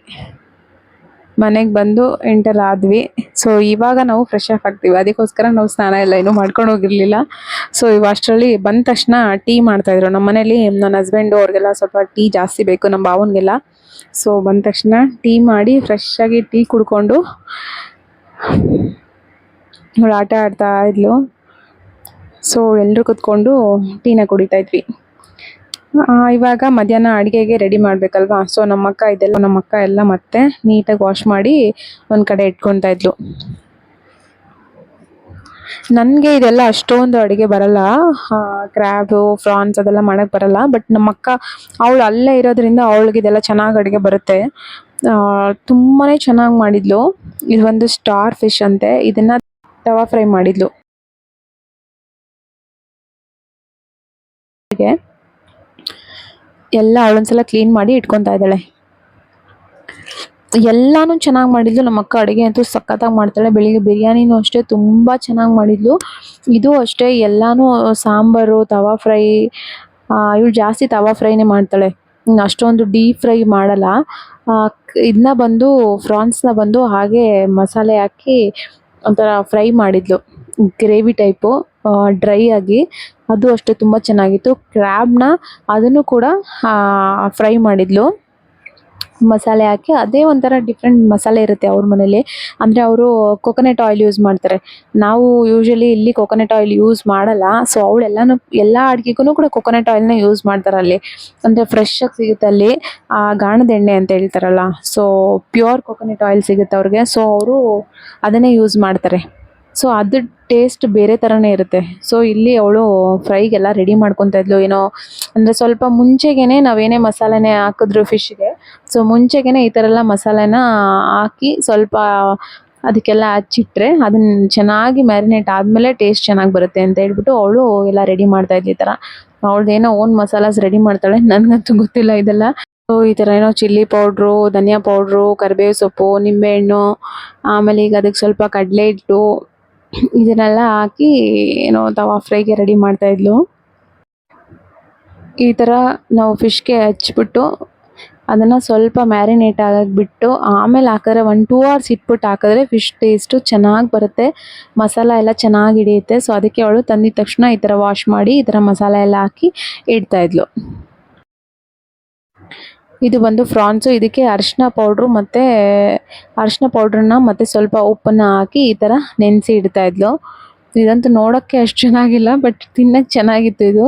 Speaker 1: ಮನೆಗೆ ಬಂದು ಎಂಟರ್ ಆದ್ವಿ. ಸೊ ಇವಾಗ ನಾವು ಫ್ರೆಶ್ ಆಫ್ ಆಗ್ತೀವಿ. ಅದಕ್ಕೋಸ್ಕರ ನಾವು ಸ್ನಾನ ಎಲ್ಲ ಏನು ಮಾಡ್ಕೊಂಡು ಹೋಗಿರ್ಲಿಲ್ಲ. ಸೊ ಇವು ಅಷ್ಟರಲ್ಲಿ ಬಂದ ತಕ್ಷಣ ಟೀ ಮಾಡ್ತಾಯಿದ್ರು ನಮ್ಮ ಮನೇಲಿ ನನ್ನ ಹಸ್ಬೆಂಡು ಅವ್ರಿಗೆಲ್ಲ ಸ್ವಲ್ಪ ಟೀ ಜಾಸ್ತಿ ಬೇಕು ನಮ್ಮ ಭಾವನಿಗೆಲ್ಲ. ಸೊ ಬಂದ ತಕ್ಷಣ ಟೀ ಮಾಡಿ ಫ್ರೆಶ್ ಆಗಿ ಟೀ ಕುಡ್ಕೊಂಡು ಆಟ ಆಡ್ತಾ ಇದ್ಲು. ಸೊ ಎಲ್ಲರೂ ಕುತ್ಕೊಂಡು ಟೀನ ಕುಡಿತಾ ಇದ್ವಿ. ಇವಾಗ ಮಧ್ಯಾಹ್ನ ಅಡುಗೆಗೆ ರೆಡಿ ಮಾಡ್ಬೇಕಲ್ವಾ? ಸೊ ನಮ್ಮ ಅಕ್ಕ ಇದೆಲ್ಲ ನಮ್ಮ ಅಕ್ಕ ಎಲ್ಲ ಮತ್ತೆ ನೀಟಾಗಿ ವಾಶ್ ಮಾಡಿ ಒಂದು ಕಡೆ ಇಟ್ಕೊತಾ ಇದ್ಲು. ನನಗೆ ಇದೆಲ್ಲ ಅಷ್ಟೊಂದು ಅಡುಗೆ ಬರಲ್ಲ. ಕ್ರ್ಯಾಬು ಫ್ರಾನ್ಸ್ ಅದೆಲ್ಲ ಮಾಡೋಕ್ಕೆ ಬರಲ್ಲ. ಬಟ್ ನಮ್ಮ ಅಕ್ಕ ಅವಳು ಅಲ್ಲೇ ಇರೋದ್ರಿಂದ ಅವಳಿಗೆ ಇದೆಲ್ಲ ಚೆನ್ನಾಗಿ ಅಡುಗೆ ಬರುತ್ತೆ. ತುಂಬಾ ಚೆನ್ನಾಗಿ ಮಾಡಿದ್ಲು. ಇದು ಒಂದು ಸ್ಟಾರ್ ಫಿಶ್ ಅಂತೆ. ಇದನ್ನ ತವಾ ಫ್ರೈ ಮಾಡಿದ್ಲು. ಎಲ್ಲ ಅವಳೊಂದ್ಸಲ ಕ್ಲೀನ್ ಮಾಡಿ ಇಟ್ಕೊತಾ ಇದ್ದಾಳೆ. ಎಲ್ಲಾನು ಚೆನ್ನಾಗಿ ಮಾಡಿದ್ಲು. ನಮ್ಮ ಅಕ್ಕ ಅಡುಗೆ ಅಂತೂ ಸಖತ್ತಾಗಿ ಮಾಡ್ತಾಳೆ. ಬೆಳಿಗ್ಗೆ ಬಿರಿಯಾನಿನೂ ಅಷ್ಟೇ ತುಂಬ ಚೆನ್ನಾಗಿ ಮಾಡಿದ್ಲು. ಇದು ಅಷ್ಟೇ, ಎಲ್ಲಾನು ಸಾಂಬಾರು, ತವಾ ಫ್ರೈ ಇವಳು ಜಾಸ್ತಿ ತವಾ ಫ್ರೈನೇ ಮಾಡ್ತಾಳೆ. ಅಷ್ಟೊಂದು ಡೀಪ್ ಫ್ರೈ ಮಾಡಲ್ಲ. ಇದನ್ನ ಬಂದು, ಫ್ರಾನ್ಸ್ನ ಬಂದು ಹಾಗೆ ಮಸಾಲೆ ಹಾಕಿ ಒಂಥರ ಫ್ರೈ ಮಾಡಿದ್ಲು. Gravy type. ಡ್ರೈ ಆಗಿ, ಅದು ಅಷ್ಟೇ ತುಂಬ ಚೆನ್ನಾಗಿತ್ತು. ಕ್ರ್ಯಾಬ್ನ ಅದನ್ನು ಕೂಡ ಫ್ರೈ ಮಾಡಿದ್ಲು. ಮಸಾಲೆ ಹಾಕಿ, ಅದೇ ಒಂಥರ ಡಿಫ್ರೆಂಟ್ ಮಸಾಲೆ ಇರುತ್ತೆ ಅವ್ರ ಮನೇಲಿ. ಅಂದರೆ ಅವರು ಕೊಕೊನೆಟ್ ಆಯಿಲ್ ಯೂಸ್ ಮಾಡ್ತಾರೆ. ನಾವು ಯೂಶಲಿ ಇಲ್ಲಿ ಕೊಕೊನೆಟ್ ಆಯಿಲ್ ಯೂಸ್ ಮಾಡಲ್ಲ. ಸೊ ಅವಳೆಲ್ಲನೂ, ಎಲ್ಲ ಅಡುಗೆಗೂ ಕೂಡ ಕೊಕೊನೆಟ್ ಆಯಿಲ್ನ ಯೂಸ್ ಮಾಡ್ತಾರೆ ಅಲ್ಲಿ. ಅಂದರೆ ಫ್ರೆಶ್ ಆಗಿ ಸಿಗುತ್ತೆ ಅಲ್ಲಿ. ಆ, ಗಾಣದ ಎಣ್ಣೆ ಅಂತ ಹೇಳ್ತಾರಲ್ಲ. ಸೊ ಪ್ಯೂರ್ ಕೊಕೊನೆಟ್ ಆಯಿಲ್ ಸಿಗುತ್ತೆ ಅವ್ರಿಗೆ. ಸೊ ಅವರು ಅದನ್ನೇ ಯೂಸ್ ಮಾಡ್ತಾರೆ. ಸೊ ಅದ್ರ ಟೇಸ್ಟ್ ಬೇರೆ ಥರನೇ ಇರುತ್ತೆ. ಸೊ ಇಲ್ಲಿ ಅವಳು ಫ್ರೈಗೆಲ್ಲ ರೆಡಿ ಮಾಡ್ಕೊತಾ ಇದ್ಲು. ಏನೋ, ಅಂದರೆ ಸ್ವಲ್ಪ ಮುಂಚೆಗೇ ನಾವೇನೇ ಮಸಾಲೆನೇ ಹಾಕಿದ್ರು ಫಿಶ್ಗೆ ಸೊ ಮುಂಚೆಗೇ ಈ ಥರ ಎಲ್ಲ ಮಸಾಲೆನ ಹಾಕಿ ಸ್ವಲ್ಪ ಅದಕ್ಕೆಲ್ಲ ಹಚ್ಚಿಟ್ರೆ ಅದನ್ನ ಚೆನ್ನಾಗಿ ಮ್ಯಾರಿನೇಟ್ ಆದಮೇಲೆ ಟೇಸ್ಟ್ ಚೆನ್ನಾಗಿ ಬರುತ್ತೆ ಅಂತ ಹೇಳ್ಬಿಟ್ಟು ಅವಳು ಎಲ್ಲ ರೆಡಿ ಮಾಡ್ತಾ ಇದ್ಲು ಈ ಥರ ಏನೋ ಓನ್ ಮಸಾಲಾಸ್ ರೆಡಿ ಮಾಡ್ತಾಳೆ. ನನಗಂತೂ ಗೊತ್ತಿಲ್ಲ ಇದೆಲ್ಲ. ಸೊ ಈ ಥರ ಏನೋ ಚಿಲ್ಲಿ ಪೌಡ್ರು ಧನಿಯಾ ಪೌಡ್ರು ಕರಿಬೇವು ಸೊಪ್ಪು, ನಿಂಬೆಹಣ್ಣು, ಆಮೇಲೆ ಈಗ ಅದಕ್ಕೆ ಸ್ವಲ್ಪ ಕಡಲೆ ಹಿಟ್ಟು ಇದನ್ನೆಲ್ಲ ಹಾಕಿ ಏನೋ ತವಾ ಫ್ರೈಗೆ ರೆಡಿ ಮಾಡ್ತಾ ಇದ್ಲು. ಈ ಥರ ನಾವು ಫಿಶ್ಗೆ ಹಚ್ಬಿಟ್ಟು ಅದನ್ನು ಸ್ವಲ್ಪ ಮ್ಯಾರಿನೇಟ್ ಆಗಿಬಿಟ್ಟು ಬಿಟ್ಟು ಆಮೇಲೆ ಹಾಕಿದ್ರೆ ಒನ್ ಟೂ ಅವರ್ಸ್ ಇಟ್ಬಿಟ್ಟು ಹಾಕಿದ್ರೆ ಫಿಶ್ ಟೇಸ್ಟು ಚೆನ್ನಾಗಿ ಬರುತ್ತೆ. ಮಸಾಲ ಎಲ್ಲ ಚೆನ್ನಾಗಿ ಹಿಡಿಯುತ್ತೆ. ಸೊ ಅದಕ್ಕೆ ಅವಳು ತಂದಿದ ತಕ್ಷಣ ಈ ಥರ ವಾಶ್ ಮಾಡಿ ಈ ಥರ ಮಸಾಲ ಎಲ್ಲ ಹಾಕಿ ಇಡ್ತಾ ಇದ್ಲು. ಇದು ಬಂದು ಫ್ರಾನ್ಸು. ಇದಕ್ಕೆ ಅರಿಶಿನ ಪೌಡ್ರು ಮತ್ತು ಅರಿಶಿನ ಪೌಡ್ರನ್ನ ಮತ್ತು ಸ್ವಲ್ಪ ಉಪ್ಪನ್ನು ಹಾಕಿ ಈ ಥರ ನೆನೆಸಿ ಇಡ್ತಾ ಇದ್ಲು. ಇದಂತೂ ನೋಡೋಕ್ಕೆ ಅಷ್ಟು ಚೆನ್ನಾಗಿಲ್ಲ, ಬಟ್ ತಿನ್ನಕ್ಕೆ ಚೆನ್ನಾಗಿತ್ತು ಇದು.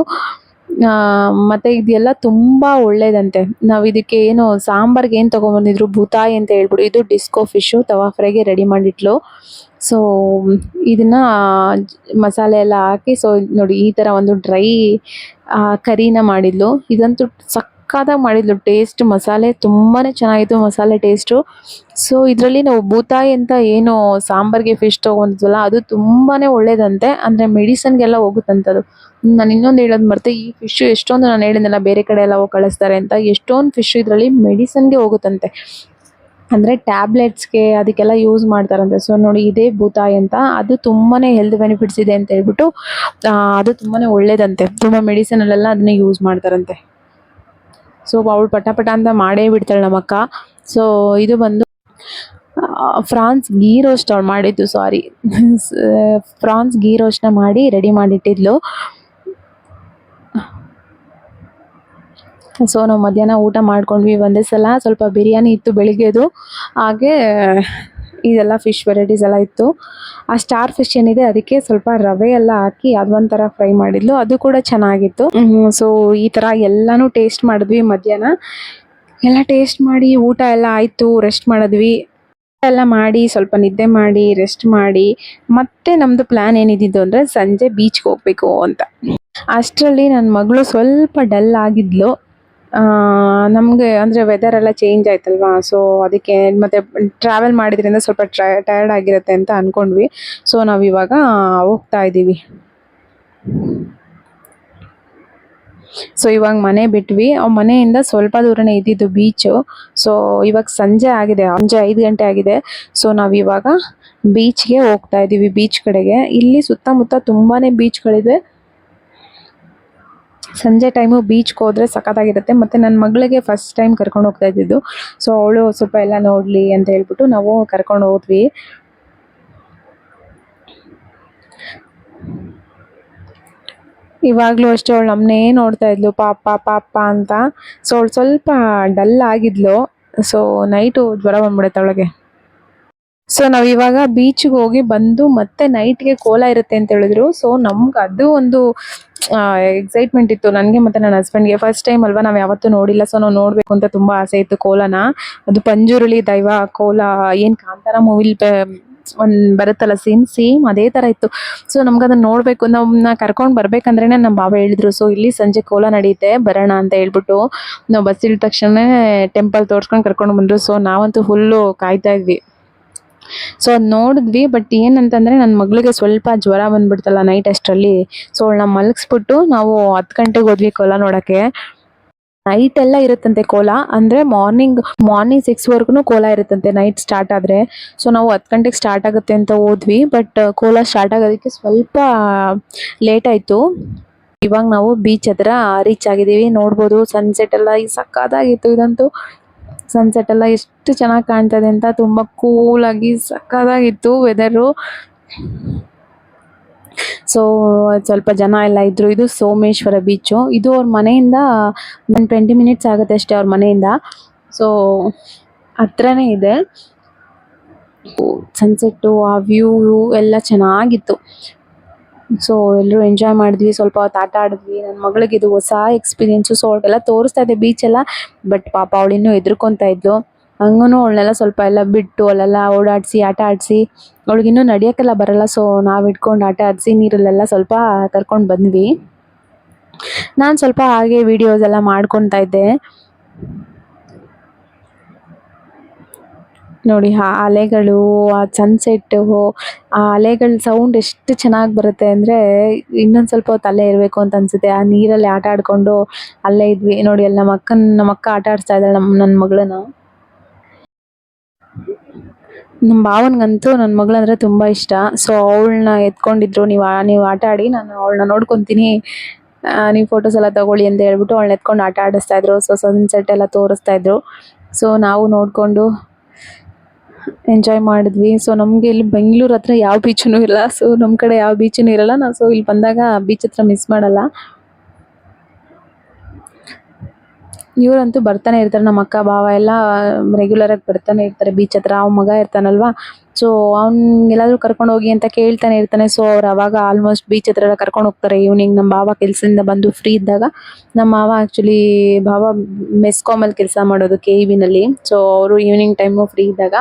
Speaker 1: ಮತ್ತು ಇದೆಲ್ಲ ತುಂಬ ಒಳ್ಳೆಯದಂತೆ ನಾವು ಇದಕ್ಕೆ ಏನು ಸಾಂಬಾರ್ಗೆ ಏನು ತೊಗೊಂಬಂದಿದ್ರು, ಭೂತಾಯಿ ಅಂತ ಹೇಳ್ಬಿಟ್ಟು ಇದು ಡಿಸ್ಕೋ ಫಿಶು ತವಾ ಫ್ರೈಗೆ ರೆಡಿ ಮಾಡಿಟ್ಲು. ಸೊ, ಇದನ್ನ ಮಸಾಲೆ ಎಲ್ಲ ಹಾಕಿ, ಸೊ ನೋಡಿ, ಈ ಥರ ಒಂದು ಡ್ರೈ ಕರಿನ ಮಾಡಿದ್ಲು. ಇದಂತೂ ಸಕ್ಕತ್ತಾಗಿ ಮಾಡಿದ್ಲು. ಟೇಸ್ಟ್ ಮಸಾಲೆ ತುಂಬಾ ಚೆನ್ನಾಗಿತ್ತು, ಮಸಾಲೆ ಟೇಸ್ಟು ಸೊ ಇದರಲ್ಲಿ ನಾವು ಬೂತಾಯಿ ಅಂತ ಏನು ಸಾಂಬಾರ್ಗೆ ಫಿಶ್ ತೊಗೊಂಡಿದ್ವಲ್ಲ, ಅದು ತುಂಬಾ ಒಳ್ಳೇದಂತೆ. ಅಂದರೆ ಮೆಡಿಸನ್ಗೆಲ್ಲ ಹೋಗುತ್ತಂತದು. ನಾನು ಇನ್ನೊಂದು ಹೇಳೋದು ಮರ್ತೆ, ಈ ಫಿಶ್ ಎಷ್ಟೊಂದು ನಾನು ಹೇಳಿದ್ನಲ್ಲ, ಬೇರೆ ಕಡೆ ಎಲ್ಲ ಹೋಗಿ ಕಳಿಸ್ತಾರೆ ಅಂತ, ಎಷ್ಟೊಂದು ಫಿಶ್ ಇದರಲ್ಲಿ ಮೆಡಿಸನ್ಗೆ ಹೋಗುತ್ತಂತೆ. ಅಂದರೆ ಟ್ಯಾಬ್ಲೆಟ್ಸ್ಗೆ ಅದಕ್ಕೆಲ್ಲ ಯೂಸ್ ಮಾಡ್ತಾರಂತೆ. ಸೊ ನೋಡಿ ಇದೇ ಭೂತಾಯಿ ಅಂತ, ಅದು ತುಂಬಾ ಹೆಲ್ತ್ ಬೆನಿಫಿಟ್ಸ್ ಇದೆ ಅಂತ ಹೇಳ್ಬಿಟ್ಟು ಅದು ತುಂಬಾ ಒಳ್ಳೇದಂತೆ. ತುಂಬ ಮೆಡಿಸನಲ್ಲೆಲ್ಲ ಅದನ್ನೇ ಯೂಸ್ ಮಾಡ್ತಾರಂತೆ. ಸೊ ಅವಳು ಪಟ ಪಟ ಅಂತ ಮಾಡೇ ಬಿಡ್ತಾಳೆ ನಮ್ಮಕ್ಕ ಸೊ ಇದು ಬಂದು ಫ್ರಾನ್ಸ್ ಗೀ ರೋಸ್ಟ್ ಅವಳು ಮಾಡಿದ್ದು [laughs] ಸಾರಿ ಫ್ರಾನ್ಸ್ ಗೀ ರೋಸ್ಟ್ನ ಮಾಡಿ ರೆಡಿ ಮಾಡಿಟ್ಟಿದ್ಲು. ಸೊ ನಾವು ಮಧ್ಯಾಹ್ನ ಊಟ ಮಾಡ್ಕೊಂಡ್ವಿ ಒಂದೇ ಸಲ. ಸ್ವಲ್ಪ ಬಿರಿಯಾನಿ ಇತ್ತು ಬೆಳಿಗ್ಗೆದು. ಹಾಗೆ ಇದೆಲ್ಲ ಫಿಶ್ ವೆರೈಟೀಸ್ ಎಲ್ಲ ಇತ್ತು. ಆ ಸ್ಟಾರ್ ಫಿಶ್ ಏನಿದೆ ಅದಕ್ಕೆ ಸ್ವಲ್ಪ ರವೆ ಎಲ್ಲ ಹಾಕಿ ಅದೊಂಥರ ಫ್ರೈ ಮಾಡಿದ್ಲು. ಅದು ಕೂಡ ಚೆನ್ನಾಗಿತ್ತು. ಸೊ ಈ ಥರ ಎಲ್ಲನೂ ಟೇಸ್ಟ್ ಮಾಡಿದ್ವಿ ಮಧ್ಯಾಹ್ನ. ಎಲ್ಲ ಟೇಸ್ಟ್ ಮಾಡಿ ಊಟ ಎಲ್ಲ ಆಯಿತು ರೆಸ್ಟ್ ಮಾಡಿದ್ವಿ. ಎಲ್ಲ ಮಾಡಿ ಸ್ವಲ್ಪ ನಿದ್ದೆ ಮಾಡಿ ರೆಸ್ಟ್ ಮಾಡಿ. ಮತ್ತೆ ನಮ್ಮದು ಪ್ಲ್ಯಾನ್ ಏನಿದ್ದಿದ್ದು ಅಂದರೆ ಸಂಜೆ ಬೀಚ್ಗೆ ಹೋಗ್ಬೇಕು ಅಂತ. ಅಷ್ಟರಲ್ಲಿ ನನ್ನ ಮಗಳು ಸ್ವಲ್ಪ ಡಲ್ ಆಗಿದ್ಲು. ನಮಗೆ ಅಂದರೆ ವೆದರ್ ಎಲ್ಲ ಚೇಂಜ್ ಆಯ್ತಲ್ವಾ? ಸೊ ಅದಕ್ಕೆ ಮತ್ತು ಟ್ರಾವೆಲ್ ಮಾಡಿದ್ರಿಂದ ಸ್ವಲ್ಪ ಟಯರ್ಡ್ ಆಗಿರುತ್ತೆ ಅಂತ ಅಂದ್ಕೊಂಡ್ವಿ ಸೊ ನಾವು ಇವಾಗ ಹೋಗ್ತಾ ಇದ್ದೀವಿ ಸೊ ಇವಾಗ ಮನೆ ಬಿಟ್ವಿ. ಆ, ಮನೆಯಿಂದ ಸ್ವಲ್ಪ ದೂರನೇ ಇದ್ದಿದ್ದು ಬೀಚು ಸೊ ಇವಾಗ ಸಂಜೆ ಆಗಿದೆ. ಸಂಜೆ ಐದು ಗಂಟೆ ಆಗಿದೆ. ಸೊ ನಾವು ಇವಾಗ ಬೀಚ್ಗೆ ಹೋಗ್ತಾ ಇದ್ದೀವಿ ಬೀಚ್ ಕಡೆಗೆ. ಇಲ್ಲಿ ಸುತ್ತಮುತ್ತ ತುಂಬಾ ಬೀಚ್ಗಳಿದೆ ಸಂಜೆ ಟೈಮು ಬೀಚ್ಗೆ ಹೋದ್ರೆ ಸಖತ್ತಾಗಿರುತ್ತೆ. ಮತ್ತು ನನ್ನ ಮಗಳಿಗೆ ಫಸ್ಟ್ ಟೈಮ್ ಕರ್ಕೊಂಡು ಹೋಗ್ತಾ ಇದ್ದಿದ್ದು. ಸೊ ಅವಳು ಸ್ವಲ್ಪ ಎಲ್ಲ ನೋಡಲಿ ಅಂತ ಹೇಳ್ಬಿಟ್ಟು ನಾವು ಕರ್ಕೊಂಡು ಹೋದ್ವಿ. ಇವಾಗಲೂ ಅಷ್ಟೇ ಅವಳು ನಮ್ಮನ್ನೇ ನೋಡ್ತಾ ಇದ್ಲು. ಪಾಪ ಪಾಪ ಅಂತ. ಸೊ ಅವಳು ಸ್ವಲ್ಪ ಡಲ್ ಆಗಿದ್ಲು. ಸೊ ನೈಟು ಜ್ವರ ಬಂದ್ಬಿಡುತ್ತೆ ಅವಳಿಗೆ. ಸೊ ನಾವು ಇವಾಗ ಬೀಚ್ಗೆ ಹೋಗಿ ಬಂದು ಮತ್ತೆ ನೈಟ್ಗೆ ಕೋಲ ಇರುತ್ತೆ ಅಂತ ಹೇಳಿದ್ರು. ಸೊ ನಮ್ಗೆ ಅದು ಒಂದು ಎಕ್ಸೈಟ್ಮೆಂಟ್ ಇತ್ತು. ನನಗೆ ಮತ್ತು ನನ್ನ ಹಸ್ಬೆಂಡ್ಗೆ ಫಸ್ಟ್ ಟೈಮ್ ಅಲ್ವಾ ನಾವು ಯಾವತ್ತೂ ನೋಡಿಲ್ಲ. ಸೊ ನಾವು ನೋಡಬೇಕು ಅಂತ ತುಂಬ ಆಸೆ ಇತ್ತು ಕೋಲನ. ಅದು ಪಂಜುರುಳಿ, ದೈವ, ಕೋಲ, ಏನು ಕಾಂತಾರ ಮೂವಿಲಿ ಒಂದು ಬರುತ್ತಲ್ಲ ಸೇಮ್ ಸೇಮ್ ಅದೇ ಥರ ಇತ್ತು. ಸೊ ನಮ್ಗೆ ಅದನ್ನ ನೋಡಬೇಕು. ನಮ್ಮನ್ನ ಕರ್ಕೊಂಡು ಬರಬೇಕಂದ್ರೇ ನಮ್ಮ ಬಾಬಾ ಹೇಳಿದ್ರು. ಸೊ ಇಲ್ಲಿ ಸಂಜೆ ಕೋಲ ನಡೆಯುತ್ತೆ ಬರೋಣ ಅಂತ ಹೇಳ್ಬಿಟ್ಟು ನಾವು ಬಸ್ ಇಳಿದ ತಕ್ಷಣ ಟೆಂಪಲ್ ತೋರ್ಸ್ಕೊಂಡು ಕರ್ಕೊಂಡು ಬಂದರು. ಸೊ ನಾವಂತೂ ಫುಲ್ಲು ಕಾಯ್ತಾ ಇದ್ವಿ. ಸೊ ಅದು ನೋಡಿದ್ವಿ ಬಟ್ ಏನಂತಂದರೆ ನನ್ನ ಮಗಳಿಗೆ ಸ್ವಲ್ಪ ಜ್ವರ ಬಂದ್ಬಿಡ್ತಲ್ಲ ನೈಟ್ ಅಷ್ಟರಲ್ಲಿ. ಸೊ ಅವಳನ್ನ ಮಲಗಿಸ್ಬಿಟ್ಟು ನಾವು ಹತ್ತು ಗಂಟೆಗೆ ಹೋದ್ವಿ ಕೋಲ ನೋಡೋಕ್ಕೆ. ನೈಟ್ ಎಲ್ಲ ಇರುತ್ತಂತೆ ಕೋಲ, ಅಂದರೆ ಮಾರ್ನಿಂಗ್ ಮಾರ್ನಿಂಗ್ ಸಿಕ್ಸ್ವರೆಗೂ ಕೋಲ ಇರುತ್ತಂತೆ ನೈಟ್ ಸ್ಟಾರ್ಟ್ ಆದರೆ. ಸೊ ನಾವು ಹತ್ತು ಗಂಟೆಗೆ ಸ್ಟಾರ್ಟ್ ಆಗುತ್ತೆ ಅಂತ ಹೋದ್ವಿ ಬಟ್ ಕೋಲ ಸ್ಟಾರ್ಟ್ ಆಗೋದಕ್ಕೆ ಸ್ವಲ್ಪ ಲೇಟ್ ಆಯಿತು. ಇವಾಗ ನಾವು ಬೀಚ್ ಹತ್ರ ರೀಚ್ ಆಗಿದ್ದೀವಿ, ನೋಡ್ಬೋದು ಸನ್ಸೆಟ್ ಎಲ್ಲ ಈ ಸಕ್ಕತ್ತಾಗಿತ್ತು ಇದಂತೂ. ಸನ್ಸೆಟ್ ಎಲ್ಲ ಎಷ್ಟು ಚೆನ್ನಾಗಿ ಕಾಣ್ತದೆ ಅಂತ ತುಂಬ ಕೂಲಾಗಿ ಸಕ್ಕದಾಗಿತ್ತು ವೆದರು ಸೊ ಸ್ವಲ್ಪ ಜನ ಎಲ್ಲ ಇದ್ರು. ಇದು ಸೋಮೇಶ್ವರ ಬೀಚು ಇದು ಅವ್ರ ಮನೆಯಿಂದ ಒಂದು ಟ್ವೆಂಟಿ ಮಿನಿಟ್ಸ್ ಆಗುತ್ತೆ ಅಷ್ಟೇ ಅವ್ರ ಮನೆಯಿಂದ. ಸೊ ಹತ್ರನೇ ಇದೆ. ಸನ್ಸೆಟ್ಟು ಆ ವ್ಯೂ ಎಲ್ಲ ಚೆನ್ನಾಗಿತ್ತು. ಸೊ ಎಲ್ಲರೂ ಎಂಜಾಯ್ ಮಾಡಿದ್ವಿ. ಸ್ವಲ್ಪ ಹೊತ್ತು ಆಟ ಆಡಿದ್ವಿ. ನನ್ನ ಮಗಳಿಗೆ ಇದು ಹೊಸ ಎಕ್ಸ್ಪೀರಿಯೆನ್ಸು ಸೊ ಅವಳಿಗೆಲ್ಲ ತೋರಿಸ್ತಾ ಇದ್ದೆ ಬೀಚೆಲ್ಲ ಬಟ್ ಪಾಪ ಅವಳು ಇನ್ನೂ ಹೆದರ್ಕೊತಾ ಇದ್ಲು. ಹಂಗೂ ಅವಳನ್ನೆಲ್ಲ ಸ್ವಲ್ಪ ಎಲ್ಲ ಬಿಟ್ಟು ಅಲ್ಲೆಲ್ಲ ಓಡಾಡಿಸಿ, ಆಟ ಆಡಿಸಿ. ಅವಳಿಗಿನ್ನೂ ನಡೆಯೋಕ್ಕೆಲ್ಲ ಬರಲ್ಲ ಸೊ ನಾವು ಇಟ್ಕೊಂಡು ಆಟ ಆಡಿಸಿ, ನೀರಲ್ಲೆಲ್ಲ ಸ್ವಲ್ಪ ಕರ್ಕೊಂಡು ಬಂದ್ವಿ. ನಾನು ಸ್ವಲ್ಪ ಹಾಗೆ ವಿಡಿಯೋಸ್ ಎಲ್ಲ ಮಾಡ್ಕೊತಾ ಇದ್ದೆ. ನೋಡಿ, ಆ ಅಲೆಗಳು, ಆ ಸನ್ಸೆಟ್ಟು ಆ ಅಲೆಗಳ ಸೌಂಡ್ ಎಷ್ಟು ಚೆನ್ನಾಗಿ ಬರುತ್ತೆ ಅಂದರೆ ಇನ್ನೊಂದು ಸ್ವಲ್ಪ ಹೊತ್ತು ಅಲ್ಲೇ ಇರಬೇಕು ಅಂತ ಅನಿಸುತ್ತೆ. ಆ ನೀರಲ್ಲಿ ಆಟ ಆಡಿಕೊಂಡು ಅಲ್ಲೇ ಇದ್ವಿ. ನೋಡಿ, ಅಲ್ಲಿ ನಮ್ಮ ಅಕ್ಕನ, ನಮ್ಮ ಅಕ್ಕ ಆಟ ಆಡಿಸ್ತಾ ಇದ್ದಾಳೆ ನಮ್ಮ ನನ್ನ ಮಗಳನ್ನ. ನಮ್ಮ ಭಾವನಿಗಂತೂ ನನ್ನ ಮಗಳಂದ್ರೆ ತುಂಬ ಇಷ್ಟ. ಸೊ ಅವಳನ್ನ ಎತ್ಕೊಂಡಿದ್ರು. ನೀವು ನೀವ್ ಆಟ ಆಡಿ, ನಾನು ಅವಳನ್ನ ನೋಡ್ಕೊತೀನಿ. ನೀವು ಫೋಟೋಸ್ ಎಲ್ಲ ತಗೊಳ್ಳಿ ಅಂತ ಹೇಳ್ಬಿಟ್ಟು ಅವಳನ್ನ ಎತ್ಕೊಂಡು ಆಟ ಆಡಿಸ್ತಾ ಇದ್ರು. ಸೊ ಸನ್ಸೆಟ್ ಎಲ್ಲ ತೋರಿಸ್ತಾ ಇದ್ರು. ಸೊ ನಾವು ನೋಡಿಕೊಂಡು ಎಂಜಾಯ್ ಮಾಡಿದ್ವಿ. ಸೊ ನಮಗೆ ಇಲ್ಲಿ ಬೆಂಗಳೂರು ಹತ್ರ ಯಾವ ಬೀಚೂ ಇಲ್ಲ. ಸೊ ನಮ್ಮ ಕಡೆ ಯಾವ ಬೀಚೂ ಇರಲ್ಲ. ನಾವು ಸೊ ಇಲ್ಲಿ ಬಂದಾಗ ಬೀಚ್ ಹತ್ರ ಮಿಸ್ ಮಾಡಲ್ಲ. ಇವರಂತೂ ಬರ್ತಾನೆ ಇರ್ತಾರೆ. ನಮ್ಮ ಅಕ್ಕ, ಭಾವ ಎಲ್ಲ ರೆಗ್ಯುಲರಾಗಿ ಬರ್ತಾನೆ ಇರ್ತಾರೆ ಬೀಚ್ ಹತ್ರ. ಅವ್ನ ಮಗ ಇರ್ತಾನಲ್ವಾ? ಸೊ ಅವ್ನು ಎಲ್ಲಾದರೂ ಕರ್ಕೊಂಡು ಹೋಗಿ ಅಂತ ಕೇಳ್ತಾನೆ ಇರ್ತಾನೆ. ಸೊ ಅವ್ರು ಅವಾಗ ಆಲ್ಮೋಸ್ಟ್ ಬೀಚ್ ಹತ್ರ ಎಲ್ಲ ಕರ್ಕೊಂಡು ಹೋಗ್ತಾರೆ. ಈವ್ನಿಂಗ್ ನಮ್ಮ ಭಾವ ಕೆಲಸದಿಂದ ಬಂದು ಫ್ರೀ ಇದ್ದಾಗ. ನಮ್ಮ ಮಾವ ಆ್ಯಕ್ಚುಲಿ ಭಾವ ಮೆಸ್ಕಾಮಲ್ಲಿ ಕೆಲಸ ಮಾಡೋದು ಕೆ ಇ ಬಿನಲ್ಲಿ ಸೊ ಅವರು ಈವ್ನಿಂಗ್ ಟೈಮು ಫ್ರೀ ಇದ್ದಾಗ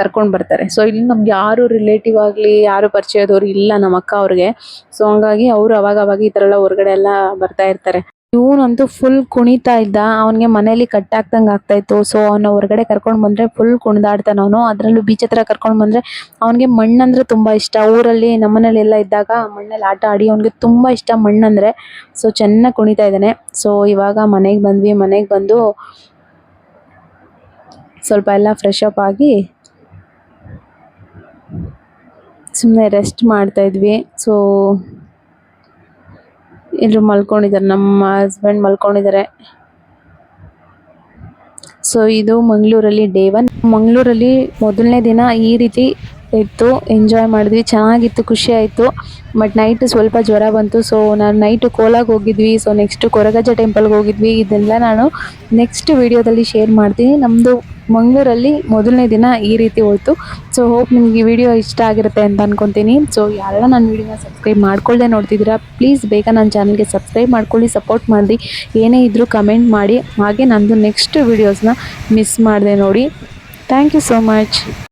Speaker 1: ಕರ್ಕೊಂಡು ಬರ್ತಾರೆ. ಸೊ ಇಲ್ಲಿ ನಮ್ಗೆ ಯಾರು ರಿಲೇಟಿವ್ ಆಗಲಿ, ಯಾರು ಪರಿಚಯದವ್ರು ಇಲ್ಲ ನಮ್ಮ ಅಕ್ಕ ಅವ್ರಿಗೆ. ಸೊ ಹಂಗಾಗಿ ಅವರು ಅವಾಗ ಅವಾಗ ಈ ಥರ ಎಲ್ಲ ಹೊರಗಡೆ ಎಲ್ಲ ಬರ್ತಾ ಇರ್ತಾರೆ. ಇವನಂತೂ ಫುಲ್ ಕುಣಿತಾ ಇದ್ದ. ಅವನಿಗೆ ಮನೇಲಿ ಕಟ್ಟಾಕ್ದಂಗೆ ಆಗ್ತಾ ಇತ್ತು. ಸೊ ಅವನ ಹೊರಗಡೆ ಕರ್ಕೊಂಡು ಬಂದರೆ ಫುಲ್ ಕುಣಿದಾಡ್ತಾನೆ ಅವನು. ಅದರಲ್ಲೂ ಬೀಚ್ ಹತ್ರ ಕರ್ಕೊಂಡು ಬಂದರೆ ಅವನಿಗೆ ಮಣ್ಣಂದ್ರೆ ತುಂಬ ಇಷ್ಟ. ಊರಲ್ಲಿ ನಮ್ಮನೇಲಿ ಎಲ್ಲ ಇದ್ದಾಗ ಮಣ್ಣಲ್ಲಿ ಆಟ ಆಡಿ ಅವನಿಗೆ ತುಂಬ ಇಷ್ಟ ಮಣ್ಣಂದರೆ. ಸೊ ಚೆನ್ನಾಗಿ ಕುಣಿತಾ ಇದ್ದಾನೆ. ಸೊ ಇವಾಗ ಮನೆಗೆ ಬಂದ್ವಿ. ಮನೆಗೆ ಬಂದು ಸ್ವಲ್ಪ ಎಲ್ಲ ಫ್ರೆಶ್ ಅಪ್ ಆಗಿ ಸುಮ್ಮನೆ ರೆಸ್ಟ್ ಮಾಡ್ತಾ ಇದ್ವಿ. ಸೊ ಎಲ್ಲರೂ ಮಲ್ಕೊಂಡಿದ್ದಾರೆ. ನಮ್ಮ ಹಸ್ಬೆಂಡ್ ಮಲ್ಕೊಂಡಿದ್ದಾರೆ. ಸೊ ಇದು ಮಂಗಳೂರಲ್ಲಿ ಡೇ ಒನ್ ಮಂಗಳೂರಲ್ಲಿ ಮೊದಲನೇ ದಿನ ಈ ರೀತಿ ಇತ್ತು. ಎಂಜಾಯ್ ಮಾಡಿದ್ವಿ. ಚೆನ್ನಾಗಿತ್ತು, ಖುಷಿ ಆಯಿತು. ಬಟ್ ನೈಟ್ ಸ್ವಲ್ಪ ಜ್ವರ ಬಂತು. ಸೊ ನಾನು ನೈಟು ಕೋಲಾಗೆ ಹೋಗಿದ್ವಿ. ಸೊ ನೆಕ್ಸ್ಟು ಕೊರಗಜ್ಜ ಟೆಂಪಲ್ಗೆ ಹೋಗಿದ್ವಿ. ಇದೆಲ್ಲ ನಾನು ನೆಕ್ಸ್ಟ್ ವಿಡಿಯೋದಲ್ಲಿ ಶೇರ್ ಮಾಡ್ತೀನಿ. ನಮ್ಮದು ಮಂಗಳೂರಲ್ಲಿ ಮೊದಲನೇ ದಿನ ಈ ರೀತಿ ಹೋಯ್ತು. ಸೊ ಹೋಪ್ ನಿಮ್ಗೆ ಈ ವಿಡಿಯೋ ಇಷ್ಟ ಆಗಿರುತ್ತೆ ಅಂತ ಅನ್ಕೊತೀನಿ. ಸೊ ಯಾರೆಲ್ಲ ನನ್ನ ವಿಡಿಯೋನ ಸಬ್ಸ್ಕ್ರೈಬ್ ಮಾಡ್ಕೊಳ್ಳದೆ ನೋಡ್ತಿದ್ದೀರಾ ಪ್ಲೀಸ್ ಬೇಗ ನನ್ನ ಚಾನಲ್ಗೆ ಸಬ್ಸ್ಕ್ರೈಬ್ ಮಾಡ್ಕೊಳ್ಳಿ ಸಪೋರ್ಟ್ ಮಾಡಿ ಏನೇ ಇದ್ದರೂ ಕಮೆಂಟ್ ಮಾಡಿ. ಹಾಗೆ ನಂದು ನೆಕ್ಸ್ಟ್ ವೀಡಿಯೋಸ್ನ ಮಿಸ್ ಮಾಡಿದೆ ನೋಡಿ. Thank you so much